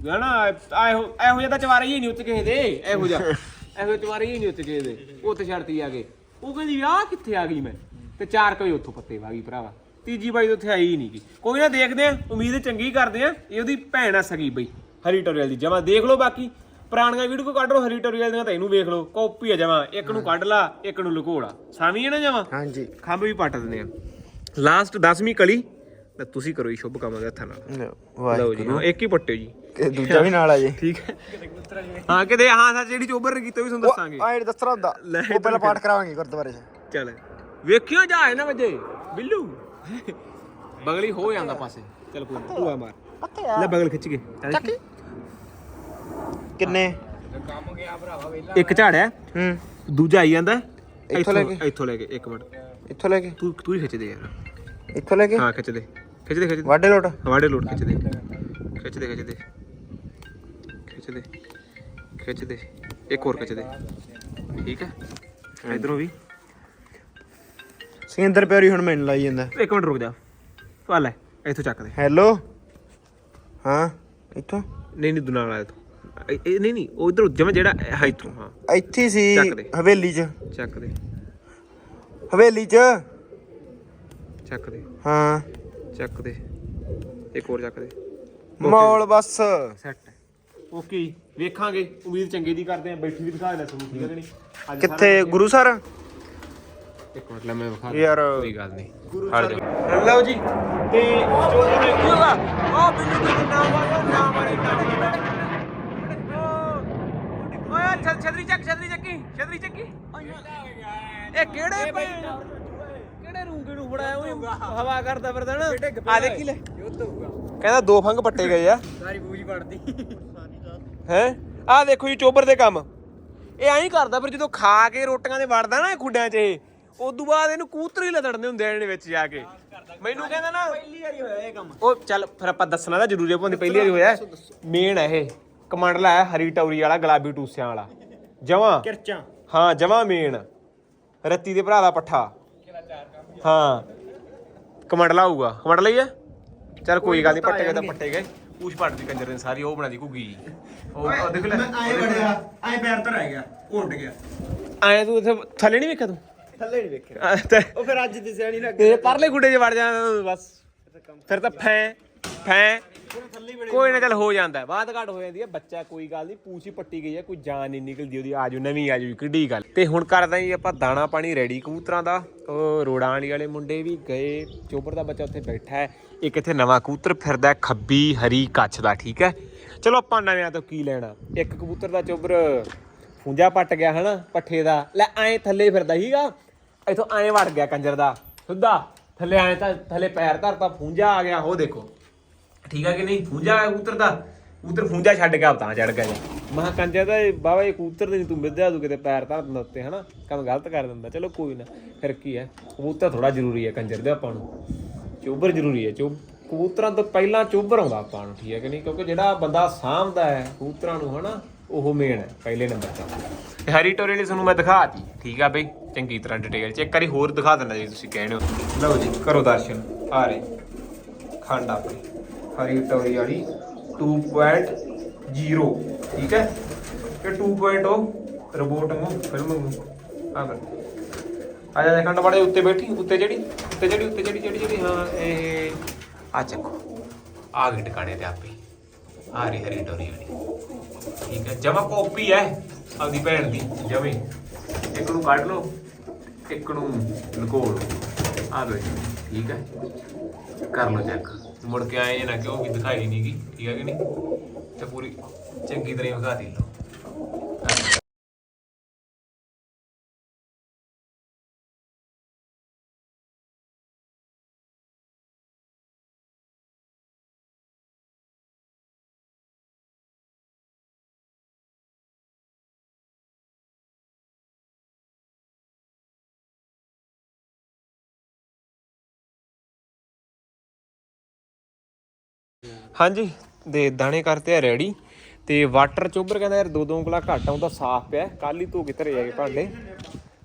ਹਨਾ, ਇਹੋ ਇਹੋ ਜਿਹਾ ਤਾਂ ਚਵਾਰਾ ਹੀ ਨਹੀਂ ਉੱਤੇ ਕਿਸੇ ਦੇ, ਇਹੋ ਜਿਹਾ। ਇਹੋ ਚਵਾਰਾ ਹੀ ਨਹੀਂ ਉੱਤੇ ਕਿਸੇ ਦੇ ਉੱਥੇ ਛੱਡਤੀ ਆ ਗਏ ਉਹ ਕਹਿੰਦੀ ਆ ਕਿੱਥੇ ਆ ਗਈ ਮੈਂ? ਤੇ 4 ਵਜੇ ਉੱਥੋਂ ਪੱਤੇ ਵਾਗੀ ਭਰਾਵਾ। ਤੀਜੀ ਬਾਈ ਉੱਥੇ ਆਈ ਹੀ ਨਹੀਂ ਗੀ ਕੋਈ ਨਾ ਦੇਖਦੇ ਆ, ਉਮੀਦ ਚੰਗੀ ਕਰਦੇ ਆ, ਇਹ ਉਹਦੀ ਭੈਣ ਆ ਸਗੀ ਬਈ, ਹਰੀ ਟੋਰੀਅਲ ਦੀ। ਜਮਾ ਦੇਖ ਲਓ ਬਾਕੀ। ਪੁਰਾਣੀਆਂ ਵੀਡੀਓ ਕੋ ਕੱਢ ਲਓ ਹਰੀ ਟੋਰੀਅਲ ਦੀਆਂ ਤਾਂ ਇਹਨੂੰ ਵੇਖ ਲਓ ਕਾਪੀ ਆ ਜਮਾ ਇੱਕ ਨੂੰ ਕੱਢ ਲਾ ਇੱਕ ਨੂੰ ਲੁਕੋ ਲਾ। ਸਾਵੀਂ ਹੈ ਨਾ ਜਮਾ? ਹਾਂਜੀ। ਖੰਭ ਵੀ ਪੱਟ ਦਿੰਦੇ ਆ। ਲਾਸਟ 10ਵੀਂ ਕਲੀ ਤਾਂ ਤੁਸੀਂ ਕਰੋ ਜੀ ਸ਼ੁਭ ਕੰਮ ਦੇ ਹੱਥਾਂ ਨਾਲ। ਵਾਹ ਲਓ ਜੀ ਹਾਂ ਇੱਕ ਹੀ ਪੱਟਿਓ ਜੀ। ਤੇ ਦੂਜਾ ਵੀ ਨਾਲ ਆ ਜੇ। ਠੀਕ ਹੈ। ਹਾਂ ਕਿਤੇ ਹਾਂ ਸੱਚ ਜਿਹੜੀ ਚੋਬਰ ਕੀਤੀ ਉਹ ਵੀ ਤੁਹਾਨੂੰ ਦੱਸਾਂਗੇ। ਆਏ ਦੱਸਣਾ ਹੁੰਦਾ ਉਹ ਪਹਿਲਾਂ ਪਾਠ ਕਰਾਵਾਂਗੇ ਗੁਰਦੁਆਰੇ 'ਚ। ਚੱਲ ਵੇਖਿਓ ਜਾ ਨਾ ਵਜੇ। ਬਿੱਲੂ। ਬਗਲੀ ਹੋ ਜਾਂਦਾ ਪਾਸੇ। ਚੱਲ ਕੋਈ ਨਾ, ਤੂੰ ਆ। ਮਾਰ ਲੈ ਬਗਲ ਖਿੱਚ ਕੇ। ਚੱਲ ਕਿੰਨੇ? ਇੱਕ ਝਾੜਿਆ? ਹੂੰ। ਦੂਜਾ ਆਈ ਜਾਂਦਾ? ਇੱਥੋਂ ਲੈ ਕੇ? ਇੱਥੋਂ ਲੈ ਕੇ ਇੱਕ ਮਿੰਟ। ਇੱਥੋਂ ਲੈ ਕੇ। ਤੂੰ ਤੂੰ ਹੀ ਖਿੱਚ ਦੇ ਯਾਰ। ਇੱਥੋਂ ਲੈ ਕੇ? ਹਾਂ ਖਿੱਚ ਦੇ। ਖਿੱਚ ਦੇ ਖਿੱਚ ਦੇ। ਵਾਢੇ ਲੋਟ। ਵਾੜੇ ਲੋਟ ਖਿੱਚ ਦੇ। ਖਿੱਚ ਦੇ ਖਿੱਚ ਦੇ। ਖਿੱਚ ਦੇ। ਖਿੱਚ ਦੇ। ਇੱਕ ਹੋਰ ਖਿੱਚ ਦੇ। ਠੀਕ ਹੈ? ਇਧਰੋਂ ਵੀ। ਸਿੰਦਰ ਪਿਆਰੀ ਹੁਣ ਮੈਨੂੰ ਲਾਈ ਜਾਂਦਾ। ਇੱਕ ਮਿੰਟ ਰੁਕ ਜਾ। ਆ ਲੈ ਇੱਥੋਂ ਚੱਕ ਦੇ। ਹੈਲੋ? ਹਾਂ ਇੱਥੋਂ? ਨਹੀਂ ਨਹੀਂ ਦੁਨਾਲ ਤੂੰ। ਇਹ ਨਹੀਂ ਨਹੀਂ ਉਹ ਇਧਰ ਜਿਵੇਂ ਜਿਹੜਾ ਹੈ ਇੱਥੋਂ ਹਾਂ। ਇੱਥੇ ਸੀ ਚੱਕ ਦੇ। ਹਵੇਲੀ 'ਚ। ਚੱਕ ਦੇ। ਹਵੇਲੀ 'ਚ? ਚੱਕ ਦੇ। ਹਾਂ। ਚੱਕ ਦੇ। ਇੱਕ ਹੋਰ ਚੱਕ ਦੇ। ਮੌਲ ਬਸ। ਸੈੱਟ। ਓਕੇ ਵੇਖਾਂਗੇ। ਉਮੀਦ ਚੰਗੇ ਦੀ ਕਰਦੇ ਆ ਬੈਠੀ ਵੀ ਦਿਖਾ ਦੇਣਾ ਤੁਹਾਨੂੰ ਠੀਕ ਹੈ ਕਿ ਨਹੀਂ? ਅੱਜ ਕਿੱਥੇ ਗੁਰੂ ਸਰ? ਇੱਕ ਮਿੰਟ ਲੈ ਮੈਂ ਵਿਖਾ ਦਿੰਦਾ। ਯਾਰ। ਕੋਈ ਗੱਲ ਨਹੀਂ। ਹਟ ਜਾ। ਲਓ ਜੀ ਤੇ ਜੋ ਕੀ ਹੋਗਾ? ਆ ਬਿੱਲੂ ਦੇ ਨਾਮ ਵਾਲਾ ਨਾਮ ਵਾਲੇ ਓਏ ਛ- ਛਤਰੀ ਚੱਕ ਛਤਰੀ ਚੱਕੀ ਛਤਰੀ ਚੱਕੀ। ਇਹ ਕਿਹੜੇ ਭੈਣ ਕਿਹੜੇ ਰੂਗੇ ਨੂੰ ਫੜਾਇਆ ਉਹ ਹਵਾ ਕਰਦਾ ਫਿਰਦਾ ਨਾ। ਆ ਦੇਖੀ ਲੈ। ਕਹਿੰਦਾ ਦੋ ਫੰਗ ਪੱਟੇ ਗਏ ਆ। ਸਾਰੀ ਬੂਝ ਪੜਦੀ ਹੈ? ਆ ਦੇਖੋ ਜੀ ਚੋਬਰ ਦੇ ਕੰਮ। ਇਹ ਐਂ ਕਰਦਾ ਫਿਰ ਜਦੋਂ ਖਾ ਕੇ ਰੋਟੀਆਂ ਦੇ ਵੜਦਾ ਨਾ ਖੁੱਡਿਆਂ 'ਚ ਇਹ ਉਦੋਂ ਬਾਅਦ ਇਹਨੂੰ ਕੂਤਰ ਹੀ ਲਦੜਨੇ ਹੁੰਦੇ ਆ ਇਹਦੇ ਵਿੱਚ ਜਾ ਕੇ। ਮੈਨੂੰ ਕਹਿੰਦਾ ਨਾ ਪਹਿਲੀ ਵਾਰੀ ਹੋਇਆ ਇਹ ਕੰਮ। ਉਹ ਚੱਲ ਫਿਰ ਆਪਾਂ ਦੱਸਣਾ ਤਾਂ ਜ਼ਰੂਰੀ ਹੈ ਭਾਵੇਂ ਪਹਿਲੀ ਵਾਰੀ ਹੋਇਆ। ਮੇਨ ਹੈ ਇਹ। ਕਮਾਂਡਲਾ ਹੈ ਹਰੀ ਟੌਰੀ ਵਾਲਾ ਗੁਲਾਬੀ ਟੂਸਿਆਂ ਵਾਲਾ। ਜਵਾਂ ਕਿਰਚਾਂ। ਹਾਂ ਜਮਾਂ ਮੇਨ ਰੱਤੀ ਦੇ ਭਰਾ ਦਾ ਪੱਠਾ। ਹਾਂ। ਕਮੰਡਲਾ ਹੋਊਗਾ ਕਮੰਡਲਾ ਹੀ ਹੈ ਚੱਲ ਕੋਈ ਗੱਲ ਨਹੀਂ ਪੱਟੇ ਗਏ ਤਾਂ ਪੱਟੇ ਗਏ। ਪੂਛ ਪੱਟਦੀ ਕੰਜਰ ਨੇ ਸਾਰੀ ਉਹ ਬਣਾ ਦੀ ਘੁੱਗੀ ਉਹ ਉਹ ਦੇਖ ਲੈ। ਐ ਵੜਿਆ ਐ ਪੈਰ ਤੋਂ ਰਹਿ ਗਿਆ ਉੱਡ ਗਿਆ। ਆਏ ਤੂੰ ਇੱਥੇ ਥੱਲੇ ਨਹੀਂ ਵੇਖਿਆ ਤੂੰ? ਥੱਲੇ ਨਹੀਂ ਵੇਖਿਆ। ਉਹ ਫਿਰ ਅੱਜ ਦਿਸਿਆ ਨਹੀਂ ਲੱਗ ਤੇ ਪਰਲੇ ਗੁੱਡੇ 'ਚ ਵੜ ਜਾਂਦਾ ਬਸ। ਫਿਰ ਤਾਂ ਫੈਂ। ਫੈਂ ਕੋਈ ਨਾ ਚੱਲ ਹੋ ਜਾਂਦਾ। ਬਾਅਦ ਘਾਟ ਹੋ ਜਾਂਦੀ ਹੈ। ਬੱਚਾ ਕੋਈ ਗੱਲ ਨਹੀਂ ਪੂਛ ਪੱਟੀ ਗਈ ਹੈ ਕੋਈ ਜਾਨ ਨਹੀਂ ਨਿਕਲਦੀ ਉਹਦੀ ਆਜੂ ਨਵੀਂ ਆਜੂ ਕਿੱਡੀ ਗੱਲ। ਤੇ ਹੁਣ ਕਰਦਾ ਜੀ ਆਪਾਂ ਦਾਣਾ ਪਾਣੀ ਰੈਡੀ ਕਬੂਤਰਾਂ ਦਾ। ਉਹ ਰੋੜਾਂ ਵਾਲੀ ਵਾਲੇ ਮੁੰਡੇ ਵੀ ਗਏ। ਚੋਬਰ ਦਾ ਬੱਚਾ ਉੱਥੇ ਬੈਠਾ ਹੈ। ਇੱਕ ਇੱਥੇ ਨਵਾਂ ਕਬੂਤਰ ਫਿਰਦਾ ਖੱਬੀ ਹਰੀ ਕੱਛ ਦਾ ਠੀਕ ਹੈ? ਚਲੋ ਆਪਾਂ ਨਵਿਆਂ ਤੋਂ ਕੀ ਲੈਣਾ? ਇੱਕ ਕਬੂਤਰ ਦਾ ਚੋਬਰ ਫੁੰਜਾ ਪੱਟ ਗਿਆ ਹਨਾ ਪੱਠੇ ਦਾ। ਲੈ ਐਂ ਥੱਲੇ ਫਿਰਦਾ ਹੀਗਾ ਇਥੋਂ ਐਂ ਵੜ ਗਿਆ ਕੰਜਰ ਦਾ। ਸਿੱਧਾ ਥੱਲੇ ਐਂ ਤਾਂ ਥੱਲੇ ਪੈਰ ਧਰਤਾ ਫੂੰਜਾ ਆ ਗਿਆ ਉਹ ਦੇਖੋ। ਠੀਕ ਆ ਕਿ ਨਹੀਂ? ਫੂੰਜਾ ਆ ਕਬੂਤਰ ਦਾ? ਕਬੂਤਰ ਫੂੰਜਾ ਛੱਡ ਕੇ ਤਾਂ ਚੜ ਗਿਆ ਜੀ। ਮਹਾ ਕੰਜਰ ਦਾ ਬਾਬਾ ਇਹ ਕਬੂਤਰ ਦੇ ਨਹੀਂ ਤੂੰ ਮਿੱਧਿਆ, ਤੂੰ ਕਿਤੇ ਪੈਰ ਧਰ ਦਿੰਦਾ ਉੱਤੇ, ਹਨਾ? ਕੰਮ ਗਲਤ ਕਰ ਦਿੰਦਾ। ਚਲੋ ਕੋਈ ਨਾ, ਫਿਰ ਕੀ ਹੈ? ਕਬੂਤਰ ਥੋੜਾ ਜ਼ਰੂਰੀ ਹੈ ਕੰਜਰ ਦੇ ਆਪਾਂ ਨੂੰ। ਚੋਬਰ ਜ਼ਰੂਰੀ ਹੈ ਚੋ ਕਬੂਤਰਾਂ ਤੋਂ ਪਹਿਲਾਂ ਚੋਬਰ ਆਉਂਦਾ ਆਪਾਂ ਨੂੰ, ਠੀਕ ਹੈ ਕਿ ਨਹੀਂ? ਕਿਉਂਕਿ ਜਿਹੜਾ ਬੰਦਾ ਸਾਂਭਦਾ ਹੈ ਕਬੂਤਰਾਂ ਨੂੰ, ਹਨਾ, ਉਹ ਮੇਨ ਹੈ, ਪਹਿਲੇ ਨੰਬਰ ਤੇ ਤੇ ਟੋਰੇ ਲਈ ਤੁਹਾਨੂੰ ਮੈਂ ਦਿਖਾਤੀ, ਠੀਕ ਆ ਬਈ? ਚੰਗੀ ਤਰ੍ਹਾਂ ਡਿਟੇਲ ਚ ਇੱਕ ਵਾਰੀ ਹੋਰ ਦਿਖਾ ਦਿੰਦਾ ਜੀ ਤੁਸੀਂ ਕਹਿਣੇ ਹੋ। ਲਓ ਜੀ, ਕਰੋ ਦਰਸ਼ਨ, ਆ ਰਹੇ। ਖੰਡ ਆਪਣੀ। ਹਰੀ ਟੋਰੀ ਵਾਲੀ 2.0 ਠੀਕ ਹੈ? ਇਹ 2.0 ਰੋਬੋਟ ਨੂੰ ਫਿਲਮ ਨੂੰ ਆ ਕਰ। ਆ ਜਾ ਖੰਡ ਬੜੇ ਉੱਤੇ ਬੈਠੀ, ਉੱਤੇ ਜਿਹੜੀ ਉੱਤੇ ਜਿਹੜੀ ਉੱਤੇ ਜਿਹੜੀ ਜਿਹੜੀ ਜਿਹੜੀ, ਹਾਂ, ਇਹ, ਆ ਚੱਕੋ। ਆ ਗਈ ਟਿਕਾਣੇ ਤੇ ਆਪੇ। ਆ ਰਹੀ ਹਰੀ ਟੋਰੀ ਵਾਲੀ ਠੀਕ ਹੈ, ਜਮਾ ਕਾਪੀ ਹੈ ਆਪਦੀ ਭੈਣ ਦੀ, ਜਮੇ। ਇੱਕ ਨੂੰ ਕੱਢ ਲਓ, ਇੱਕ ਨੂੰ ਲੁਕੋ ਲਓ। ਆ ਗਏ ਠੀਕ ਹੈ? ਕਰ ਲਓ ਚੈੱਕ ਮੁੜ ਕੇ ਆਏ ਜੇ ਨਾ ਕਿ ਵੀ ਦਿਖਾਈ ਨਹੀਂ ਗਈ ਠੀਕ ਹੈ ਕਿ ਨਹੀਂ? ਤੇ ਪੂਰੀ ਚੰਗੀ ਤਰ੍ਹਾਂ ਵਿਖਾ ਦੇ ਲਓ। ਹਾਂਜੀ ਦੇ ਦਾਣੇ ਕਰਤੇ ਆ ਰੈਡੀ ਤੇ ਵਾਟਰ ਚੋਬਰ ਕਹਿੰਦਾ ਯਾਰ ਦੋ ਦੋ ਉਂਗਲਾ ਘੱਟ ਆਉਂਦਾ ਸਾਫ਼ ਪਿਆ ਕੱਲ ਹੀ ਧੋ ਕੇ ਧਰੇ ਜਾਗੇ ਭਾਂਡੇ।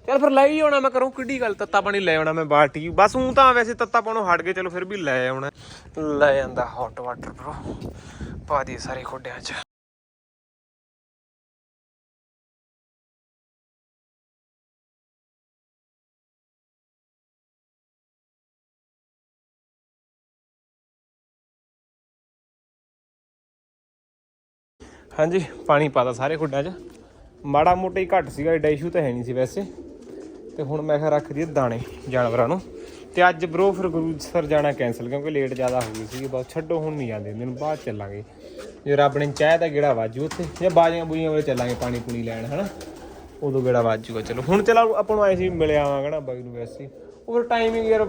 ਚੱਲ ਫਿਰ ਲੈ ਹੀ ਆਉਣਾ ਮੈਂ ਕਰੂੰ ਕਿੱਡੀ ਗੱਲ, ਤੱਤਾ ਪਾਣੀ ਲੈ ਆਉਣਾ ਮੈਂ ਬਾਲਟੀ, ਬਸ ਉਂ ਤਾਂ ਵੈਸੇ ਤੱਤਾ ਪਾਣੋਂ ਹਟ ਗਏ, ਚਲੋ ਫਿਰ ਵੀ ਲੈ ਆਉਣਾ। ਲੈ ਜਾਂਦਾ ਹੌਟ ਵਾਟਰ ਬ్రో ਪਾ ਦੀ ਸਾਰੇ ਖੋਡਿਆਂ 'ਚ। ਹਾਂਜੀ, ਪਾਣੀ ਪਾਤਾ ਸਾਰੇ ਖੁੱਡਾਂ 'ਚ। ਮਾੜਾ ਮੋਟਾ ਹੀ ਘੱਟ ਸੀਗਾ ਐਡਾ ਇਸ਼ੂ ਤਾਂ ਹੈ ਨਹੀਂ ਸੀ ਵੈਸੇ। ਤੇ ਹੁਣ ਮੈਂ ਕਿਹਾ ਰੱਖ ਦਈਏ ਦਾਣੇ ਜਾਨਵਰਾਂ ਨੂੰ। ਤੇ ਅੱਜ ਬ్రో ਫਿਰ ਗੁਰੂਸਰ ਜਾਣਾ ਕੈਨਸਲ ਕਿਉਂਕਿ ਲੇਟ ਜ਼ਿਆਦਾ ਹੋ ਗਈ ਸੀ ਬਸ ਛੱਡੋ, ਹੁਣ ਨਹੀਂ ਜਾਂਦੇ ਦਿਨ ਬਾਅਦ ਚੱਲਾਂਗੇ। ਜੇ ਰੱਬ ਨੇ ਚਾਹਿਆ ਤਾਂ ਗੇੜਾ ਵਾਜੂ ਉੱਥੇ, ਜਾਂ ਬਾਜੀਆਂ ਬੂਈਆਂ ਵੇਲੇ ਚੱਲਾਂਗੇ ਪਾਣੀ ਪੂਣੀ ਲੈਣ, ਹਨਾ? ਉਦੋਂ ਗੇੜਾ ਵਾਜੂਗਾ ਚਲੋ। ਹੁਣ ਚਲਾ, ਆਪਾਂ ਨੂੰ ਆਏ ਸੀ ਮਿਲਿਆ ਆਵਾਂਗੇ ਨਾ ਬਾਈ ਨੂੰ ਵੈਸੇ। ਉਹ ਟਾਈਮਿੰਗ ਯਾਰ,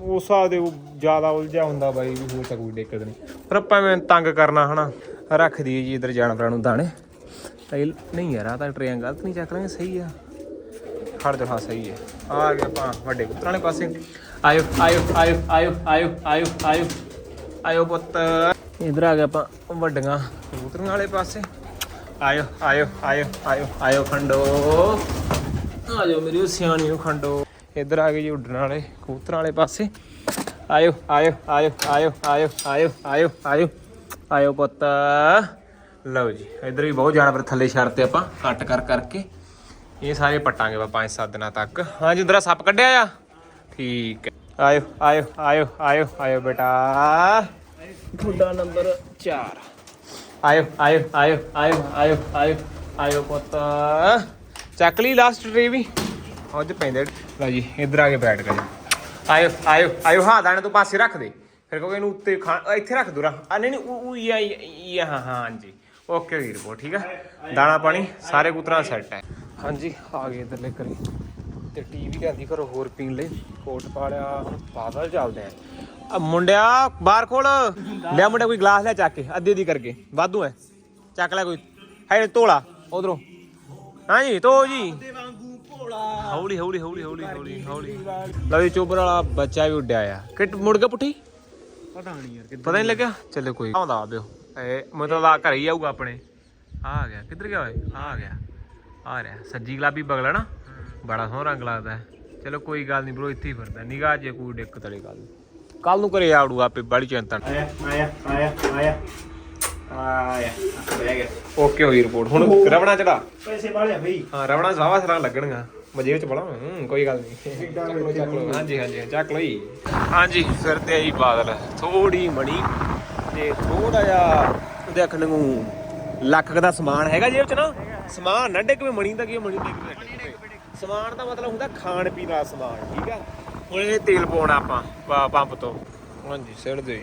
ਉਸ ਹਿਸਾਬ ਦੇ ਉਹ ਜ਼ਿਆਦਾ ਉਲਝਿਆ ਹੁੰਦਾ ਬਾਈ, ਵੀ ਹੋ ਤਾਂ ਕੋਈ ਦਿੱਕਤ ਨਹੀਂ। ਪਰ ਆਪਾਂ ਮੈਂ ਤੰਗ ਕਰਨਾ, ਹਨਾ? ਰੱਖ ਦਈਏ ਜੀ ਇਧਰ ਜਾਨਵਰਾਂ ਨੂੰ ਦਾਣੇ ਤਾਂ ਨਹੀਂ ਯਾਰ ਆ ਤਾਂ ਟ੍ਰੇਨ ਗਲਤ ਨਹੀਂ ਚੱਕ ਲਾਂਗੇ ਸਹੀ ਆ ਖੜ ਜਾ ਹਾਂ ਸਹੀ ਹੈ ਆ ਗਿਆ ਆਪਾਂ ਵੱਡੇ ਕੁੱਤਰਾਂ ਵਾਲੇ ਪਾਸੇ ਆਇਓ ਆਇਓ ਆਇਓ ਆਇਓ ਆਇਓ ਆਇਓ ਆਇਓ ਆਇਓ ਪੁੱਤ ਇਧਰ ਆ ਗਿਆ ਆਪਾਂ ਵੱਡੀਆਂ ਕਬੂਤਰਾਂ ਵਾਲੇ ਪਾਸੇ ਆਇਓ ਆਇਓ ਆਇਓ ਆਇਓ ਆਇਓ ਖੰਡੋ ਆ ਜਾਓ ਮੇਰੀ ਉਹ ਖੰਡੋ ਇਧਰ ਆ ਗਏ ਜੀ ਉੱਡਣ ਵਾਲੇ ਕਬੂਤਰਾਂ ਵਾਲੇ ਪਾਸੇ ਆਇਓ ਆਇਓ ਆਇਓ ਆਇਓ ਆਇਓ ਆਇਓ ਆਇਓ ਆਇਓ ਆਇਓ ਪੁੱਤ ਲਓ ਜੀ ਇਧਰ ਵੀ ਬਹੁਤ ਜਾਨਵਰ ਥੱਲੇ ਛੱਡਤੇ ਆਪਾਂ ਕੱਟ ਕਰ ਕਰਕੇ ਇਹ ਸਾਰੇ ਪੱਟਾਂਗੇ ਬਾ ਪੰਜ ਸੱਤ ਦਿਨਾਂ ਤੱਕ ਹਾਂਜੀ ਉਧਰ ਸੱਪ ਕੱਢਿਆ ਆ ਠੀਕ ਹੈ ਆਇਓ ਆਇਓ ਆਇਓ ਆਇਓ ਆਇਓ ਬੇਟਾ ਤੁਹਾਡਾ ਨੰਬਰ 4 ਆਇਓ ਆਇਓ ਆਇਓ ਆਇਓ ਆਇਓ ਆਇਓ ਆਇਓ ਪੁੱਤ ਚੱਕ ਲਈ ਲਾਸਟ ਟ੍ਰੇ ਵੀ ਅੱਜ ਪੈਂਦੇ ਲਓ ਜੀ ਇੱਧਰ ਆ ਕੇ ਬੈਠ ਗਏ ਆਇਓ ਆਇਓ ਆਇਓ ਹਾਂ ਦਾਣੇ ਤੂੰ ਪਾਸੇ ਰੱਖ ਦੇ ਫਿਰ ਕਹੋਗੇ ਇਹਨੂੰ ਉੱਤੇ ਖਾ ਅ, ਇੱਥੇ ਰੱਖ ਦੂਰਾ। ਆ ਨਹੀਂ ਨਹੀਂ ਉਹ ਇਹ ਇਹ ਹਾਂ ਹਾਂ ਹਾਂਜੀ। ਓਕੇ ਵੀਰ ਬੋ ਠੀਕ ਹੈ ਦਾਣਾ ਪਾਣੀ ਸਾਰੇ ਕੁਤਰਾ ਸੈੱਟ ਹੈ। ਹਾਂਜੀ ਆ ਗਏ ਇੱਧਰਲੇ ਕਰੀ ਤੇ ਟੀਵੀ ਲਿਆਂਦੀ ਘਰੋਂ ਹੋਰ ਪੀਣ ਲਈ। ਕੋਟ ਪਾ ਲਿਆ ਹੁਣ ਬਾਦਲ ਚੱਲਦੇ ਆ। ਆ ਮੁੰਡਿਆ ਬਾਹਰ ਖੋਲ। ਲਿਆ ਮੁੰਡਿਆ ਕੋਈ ਗਲਾਸ ਲੈ ਚੱਕ ਕੇ। ਅੱਧੀ ਅੱਧੀ ਕਰਕੇ। ਵਾਧੂ ਐ। ਚੱਕ ਲੈ ਕੋਈ। ਹੈ ਤੋਲਾ ਉਧਰੋਂ। ਹਾਂਜੀ ਤੋ ਜੀ। ਹੌਲੀ ਹੌਲੀ ਹੌਲੀ ਹੌਲੀ ਹੌਲੀ ਹੌਲੀ। ਲਓ ਜੀ ਚੋਬਰ ਵਾਲਾ ਬੱਚਾ ਵੀ ਉੱਡਿਆ ਆ। ਕਿਟ ਮੁੜ ਕੇ ਪੁੱਠੀ? ਪਤਾ ਨਹੀਂ ਯਾਰ ਪਤਾ ਨਹੀਂ ਲੱਗਿਆ? ਚੱਲੇ ਕੋਈ ਆਉਂਦਾ ਆਬਿਓ ਇਹ ਮਤਲਬ ਆ ਘਰੇ ਹੀ ਆਊਗਾ ਆਪਣੇ। ਆ ਆ ਗਿਆ। ਕਿੱਧਰ ਗਿਆ ਓਏ? ਆ ਆ ਗਿਆ। ਆ ਰਿਹਾ। ਸੱਜੀ ਗੁਲਾਬੀ ਬਗਲਾ ਨਾ। ਬੜਾ ਸੋਹਣਾ ਰੰਗ ਲੱਗਦਾ ਹੈ। ਚਲੋ ਕੋਈ ਗੱਲ ਨਹੀਂ ਬ్రో ਇੱਥੇ ਹੀ ਫਿਰਦਾ। ਨਿਗਾਹ ਜੇ ਕੋਈ ਦਿੱਕਤ ਵਾਲੀ ਗੱਲ ਕੱਲ ਨੂੰ ਘਰੇ ਆੜੂ ਆਪੇ ਬੜੀ ਚਿੰਤਾ। ਆਇਆ ਆਇਆ ਆਇਆ ਆਇਆ। ਆਇਆ। ਬਹਿ ਗਿਆ। ਓਕੇ ਹੋਈ ਰਿਪੋਰਟ ਹੁਣ ਰਵਣਾ ਚੜਾ। ਪੈਸੇ ਵਾਲਿਆ ਬਈ। ਹਾਂ ਰਵਣਾ ਸਵਾਵਾ ਸਰਾਂ ਲੱਗਣਗਾ ਮਜੇ ਵਿੱਚ ਬੜਾ ਹੂੰ ਕੋਈ ਗੱਲ ਨਹੀਂ ਚੱਕ ਲਓ ਚੱਕ ਲਓ। ਹਾਂਜੀ ਹਾਂਜੀ ਚੱਕ ਲਓ ਜੀ। ਹਾਂਜੀ ਫਿਰ ਤੇ ਆਈ ਬਾਦਲ। ਥੋੜੀ ਮਣੀ ਤੇ ਥੋੜਾ ਜਿਹਾ ਦੇਖਣ ਨੂੰ ਲੱਖ ਕੁ ਦਾ ਸਮਾਨ ਹੈਗਾ ਜੇਬ ਚ ਨਾ? ਸਮਾਨ ਨਾ ਡਿੱਗ ਪਵੇ ਮਣੀ ਦਾ ਕੀ ਮਣੀ ਡਿੱਗ ਸਮਾਨ ਦਾ ਮਤਲਬ ਹੁੰਦਾ ਖਾਣ ਪੀਣ ਦਾ ਸਮਾਨ ਠੀਕ ਆ? ਹੁਣ ਇਹ ਤੇਲ ਪਾਉਣਾ ਆਪਾਂ ਪੰਪ ਤੋਂ। ਹਾਂਜੀ ਸਿਰ ਦੇ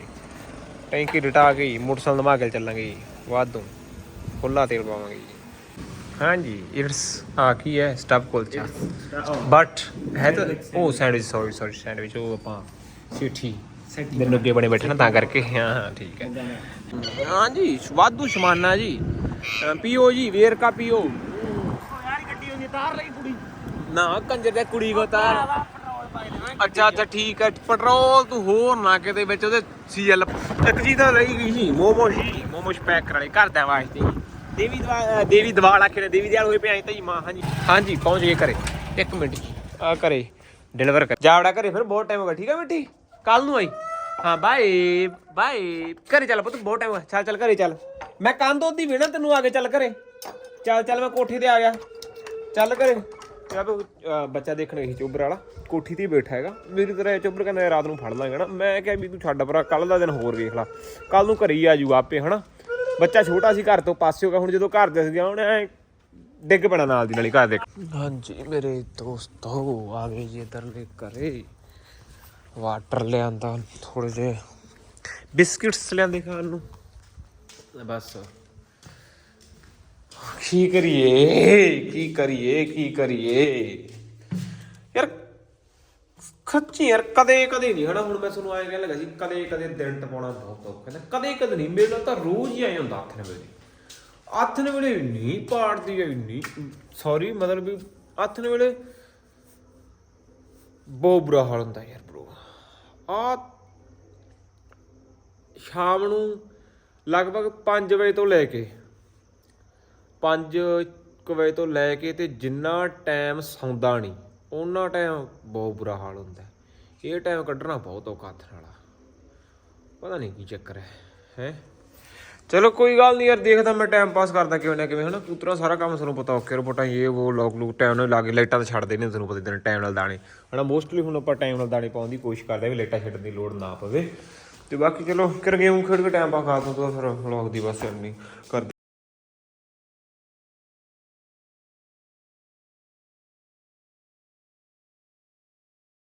ਟੈਂਕੀ ਡਟਾ ਕੇ ਜੀ, ਮੋਟਰਸਾਈਕਲ ਨਵਾ ਕੇ ਚੱਲਾਂਗੇ ਜੀ, ਵਾਧੂ। ਖੁੱਲਾ ਤੇਲ ਪਾਵਾਂਗੇ ਜੀ। ਹਾਂਜੀ ਇਟਸ ਆ ਕੀ ਹੈ? ਸਟਫ ਕੁਲਚਾ ਬਟ ਹੈ ਤਾਂ ਉਹ ਸੈਂਡਵਿਚ ਸੌਰੀ ਸੌਰੀ ਸੈਂਡਵਿਚ ਉਹ ਆਪਾਂ ਸਿੱਠੀ। ਦਿਨ ਅੱਗੇ ਬਣੇ ਬੈਠੇ ਨਾ ਤਾਂ ਕਰਕੇ। ਹਾਂ ਹਾਂ ਠੀਕ ਹੈ। ਹਾਂਜੀ ਵਾਧੂ ਸਮਾਨਾ ਜੀ। ਪੀਓ ਜੀ ਵੇਰ ਕਾ ਪੀਓ। ਯਾਰ ਗੱਡੀ ਉਹਦੀ ਤਾਰ ਲਈ ਕੁੜੀ ਨਾ ਕੰਜਰ ਦੇ ਕੁੜੀ ਕੋ ਤਾਰ ਅੱਛਾ ਅੱਛਾ ਠੀਕ ਹੈ। ਪੈਟਰੋਲ ਤੂੰ ਹੋਰ ਨਾ ਕਿਤੇ ਵਿੱਚ ਉਹਦੇ ਸੀਐਲ ਇੱਕ ਚੀਜ਼ ਤਾਂ ਰਹੀ ਗਈ ਸੀ ਮੋਮੋ ਸੀ ਮੋਮੋਸ ਪੈਕ ਕਰਾਲੇ ਘਰਦਿਆਂ ਵਾਸਤੇ ਦੇਵੀ ਦਵਾ ਦੇਵੀ ਦਵਾਲ ਆਖੇ ਨੇ, ਦੇਵੀ ਦਿਆਲ ਹੋਏ ਪਿਆ ਤਾਂ ਜੀ ਮਾਂ, ਹਾਂਜੀ। ਹਾਂਜੀ, ਪਹੁੰਚ ਗਏ ਘਰੇ। ਇੱਕ ਮਿੰਟ ਆ ਘਰੇ ਡਿਲੀਵਰ ਕਰ ਜਾਵੜਾ ਘਰੇ ਫਿਰ, ਬਹੁਤ ਟਾਈਮ ਹੋ ਗਿਆ, ਠੀਕ ਹੈ ਮਿੱਠੀ ਕੱਲ ਨੂੰ ਆਈ। ਹਾਂ ਬਾਏ ਬਾਏ ਘਰੇ ਚੱਲ ਪੁੱਤ, ਬਹੁਤ ਟਾਈਮ ਹੋ ਗਿਆ। ਚੱਲ ਚੱਲ, ਘਰੇ ਚੱਲ। ਮੈਂ ਕੰਧ ਉਹਦੀ ਵੇਣਾ, ਤੈਨੂੰ ਆ ਕੇ ਚੱਲ ਘਰੇ। ਚੱਲ ਚੱਲ, ਮੈਂ ਕੋਠੀ ਤੇ ਆ ਗਿਆ। ਚੱਲ ਘਰੇ। ਯਾ ਬੱਚਾ ਦੇਖਣ ਗਈ ਸੀ ਚੋਬਰ ਵਾਲਾ। ਕੋਠੀ ਤੇ ਹੀ ਬੈਠਾ ਹੈਗਾ। ਮੇਰੀ ਤਰ੍ਹਾਂ ਚੋਬਰ ਕਹਿੰਦਾ ਰਾਤ ਨੂੰ ਫੜ ਲਾਂਗੇ ਨਾ। ਮੈਂ ਕਿਹਾ ਵੀ ਤੂੰ ਛੱਡ ਪਰਾ ਕੱਲ ਦਾ ਦਿਨ ਹੋਰ ਵੇਖ ਲਾ। ਕੱਲ ਨੂੰ ਘਰੇ ਹੀ ਆ ਜਾਊਗਾ ਆਪੇ, ਹਨਾ? ਬੱਚਾ ਛੋਟਾ ਸੀ ਘਰ ਤੋਂ ਪਾਸੇ ਹੋ ਗਿਆ ਹੁਣ ਜਦੋਂ ਘਰ ਦਿਸ ਗਿਆ ਹੁਣ ਐਂ ਡਿੱਗ ਪੈਣਾ ਨਾਲ ਦੀ ਨਾਲ ਹੀ ਘਰ ਦੇ। ਹਾਂਜੀ ਮੇਰੇ ਦੋਸਤੋ ਆ ਗਏ ਜੀ ਇਧਰਲੇ ਘਰੇ। ਵਾਟਰ ਲਿਆਂਦਾ ਥੋੜੇ ਜਿਹੇ ਬਿਸਕਿਟਸ ਲਿਆਂਦੇ ਖਾਣ ਨੂੰ। ਬਸ। ਕੀ ਕਰੀਏ ਕੀ ਕਰੀਏ ਕੀ ਕਰੀਏ? ਖੱਚੀ ਯਾਰ, ਕਦੇ ਕਦੇ ਨਹੀਂ ਹਨਾ, ਹੁਣ ਮੈਂ ਤੁਹਾਨੂੰ ਆਏ ਕਹਿਣ ਲੱਗਾ ਸੀ ਕਦੇ ਕਦੇ ਦਿਨ ਟਪਾਉਣਾ ਬਹੁਤ ਔਖਾ ਹੈ ਕਦੇ ਕਦੇ ਨਹੀਂ, ਮੇਰੇ ਨਾਲ ਤਾਂ ਰੋਜ਼ ਹੀ ਆਏ ਹੁੰਦਾ ਹੱਥ ਨੇ ਵੇਲੇ ਹੱਥ ਨੇ ਵੇਲੇ ਨਹੀਂ ਪਾੜਦੀ ਹੈ, ਇੰਨੀ ਸੌਰੀ ਮਤਲਬ ਵੀ ਹੱਥ ਨੇ ਵੇਲੇ ਬਹੁਤ ਬੁਰਾ ਹਾਲ ਹੁੰਦਾ ਯਾਰ ਬ్రో ਆ ਸ਼ਾਮ ਨੂੰ ਲਗਭਗ 5 ਵਜੇ ਤੋਂ ਲੈ ਕੇ 5 ਵਜੇ ਤੋਂ ਲੈ ਕੇ ਤੇ ਜਿੰਨਾ ਟਾਈਮ ਸੌਂਦਾ ਨਹੀਂ। ਉਹਨਾਂ ਟਾਈਮ ਬਹੁਤ ਬੁਰਾ ਹਾਲ ਹੁੰਦਾ ਇਹ ਟਾਈਮ ਕੱਢਣਾ ਬਹੁਤ ਔਖਾ ਹੱਥ ਨਾਲ ਪਤਾ ਨਹੀਂ ਕੀ ਚੱਕਰ ਹੈ ਹੈ? ਚਲੋ ਕੋਈ ਗੱਲ ਨਹੀਂ ਯਾਰ, ਦੇਖਦਾ ਮੈਂ ਟਾਈਮ ਪਾਸ ਕਰਦਾ ਕਿਵੇਂ ਨਾ ਕਿਵੇਂ, ਹਨਾ? ਪੁੱਤਰਾ ਸਾਰਾ ਕੰਮ ਤੁਹਾਨੂੰ ਪਤਾ, ਔਖੇ ਰਿਪੋਰਟਾਂ ਇਹ, ਉਹ ਲੋਕ ਲੂਕ ਟਾਈਮ ਨਾਲ ਲਾ ਕੇ ਲਾਈਟਾਂ ਤਾਂ ਛੱਡਦੇ ਨੇ ਤੁਹਾਨੂੰ ਪਤਾ ਦਿਨ ਟਾਈਮ ਨਾਲ ਦਾਣੇ। ਹਨਾ ਮੋਸਟਲੀ ਹੁਣ ਆਪਾਂ ਟਾਈਮ ਨਾਲ ਦਾਣੇ ਪਾਉਣ ਦੀ ਕੋਸ਼ਿਸ਼ ਕਰਦੇ ਆ ਵੀ ਲਾਈਟਾਂ ਛੱਡਣ ਦੀ ਲੋੜ ਨਾ ਪਵੇ। ਤੇ ਬਾਕੀ ਚਲੋ ਕਰ ਗੇਮ ਖੇਡ ਕੇ ਟਾਈਮ ਪਾਸ ਕਰ ਤਾਂ ਫਿਰ ਵਲੌਗ ਦੀ ਬਸ ਇੰਨੀ ਕਰ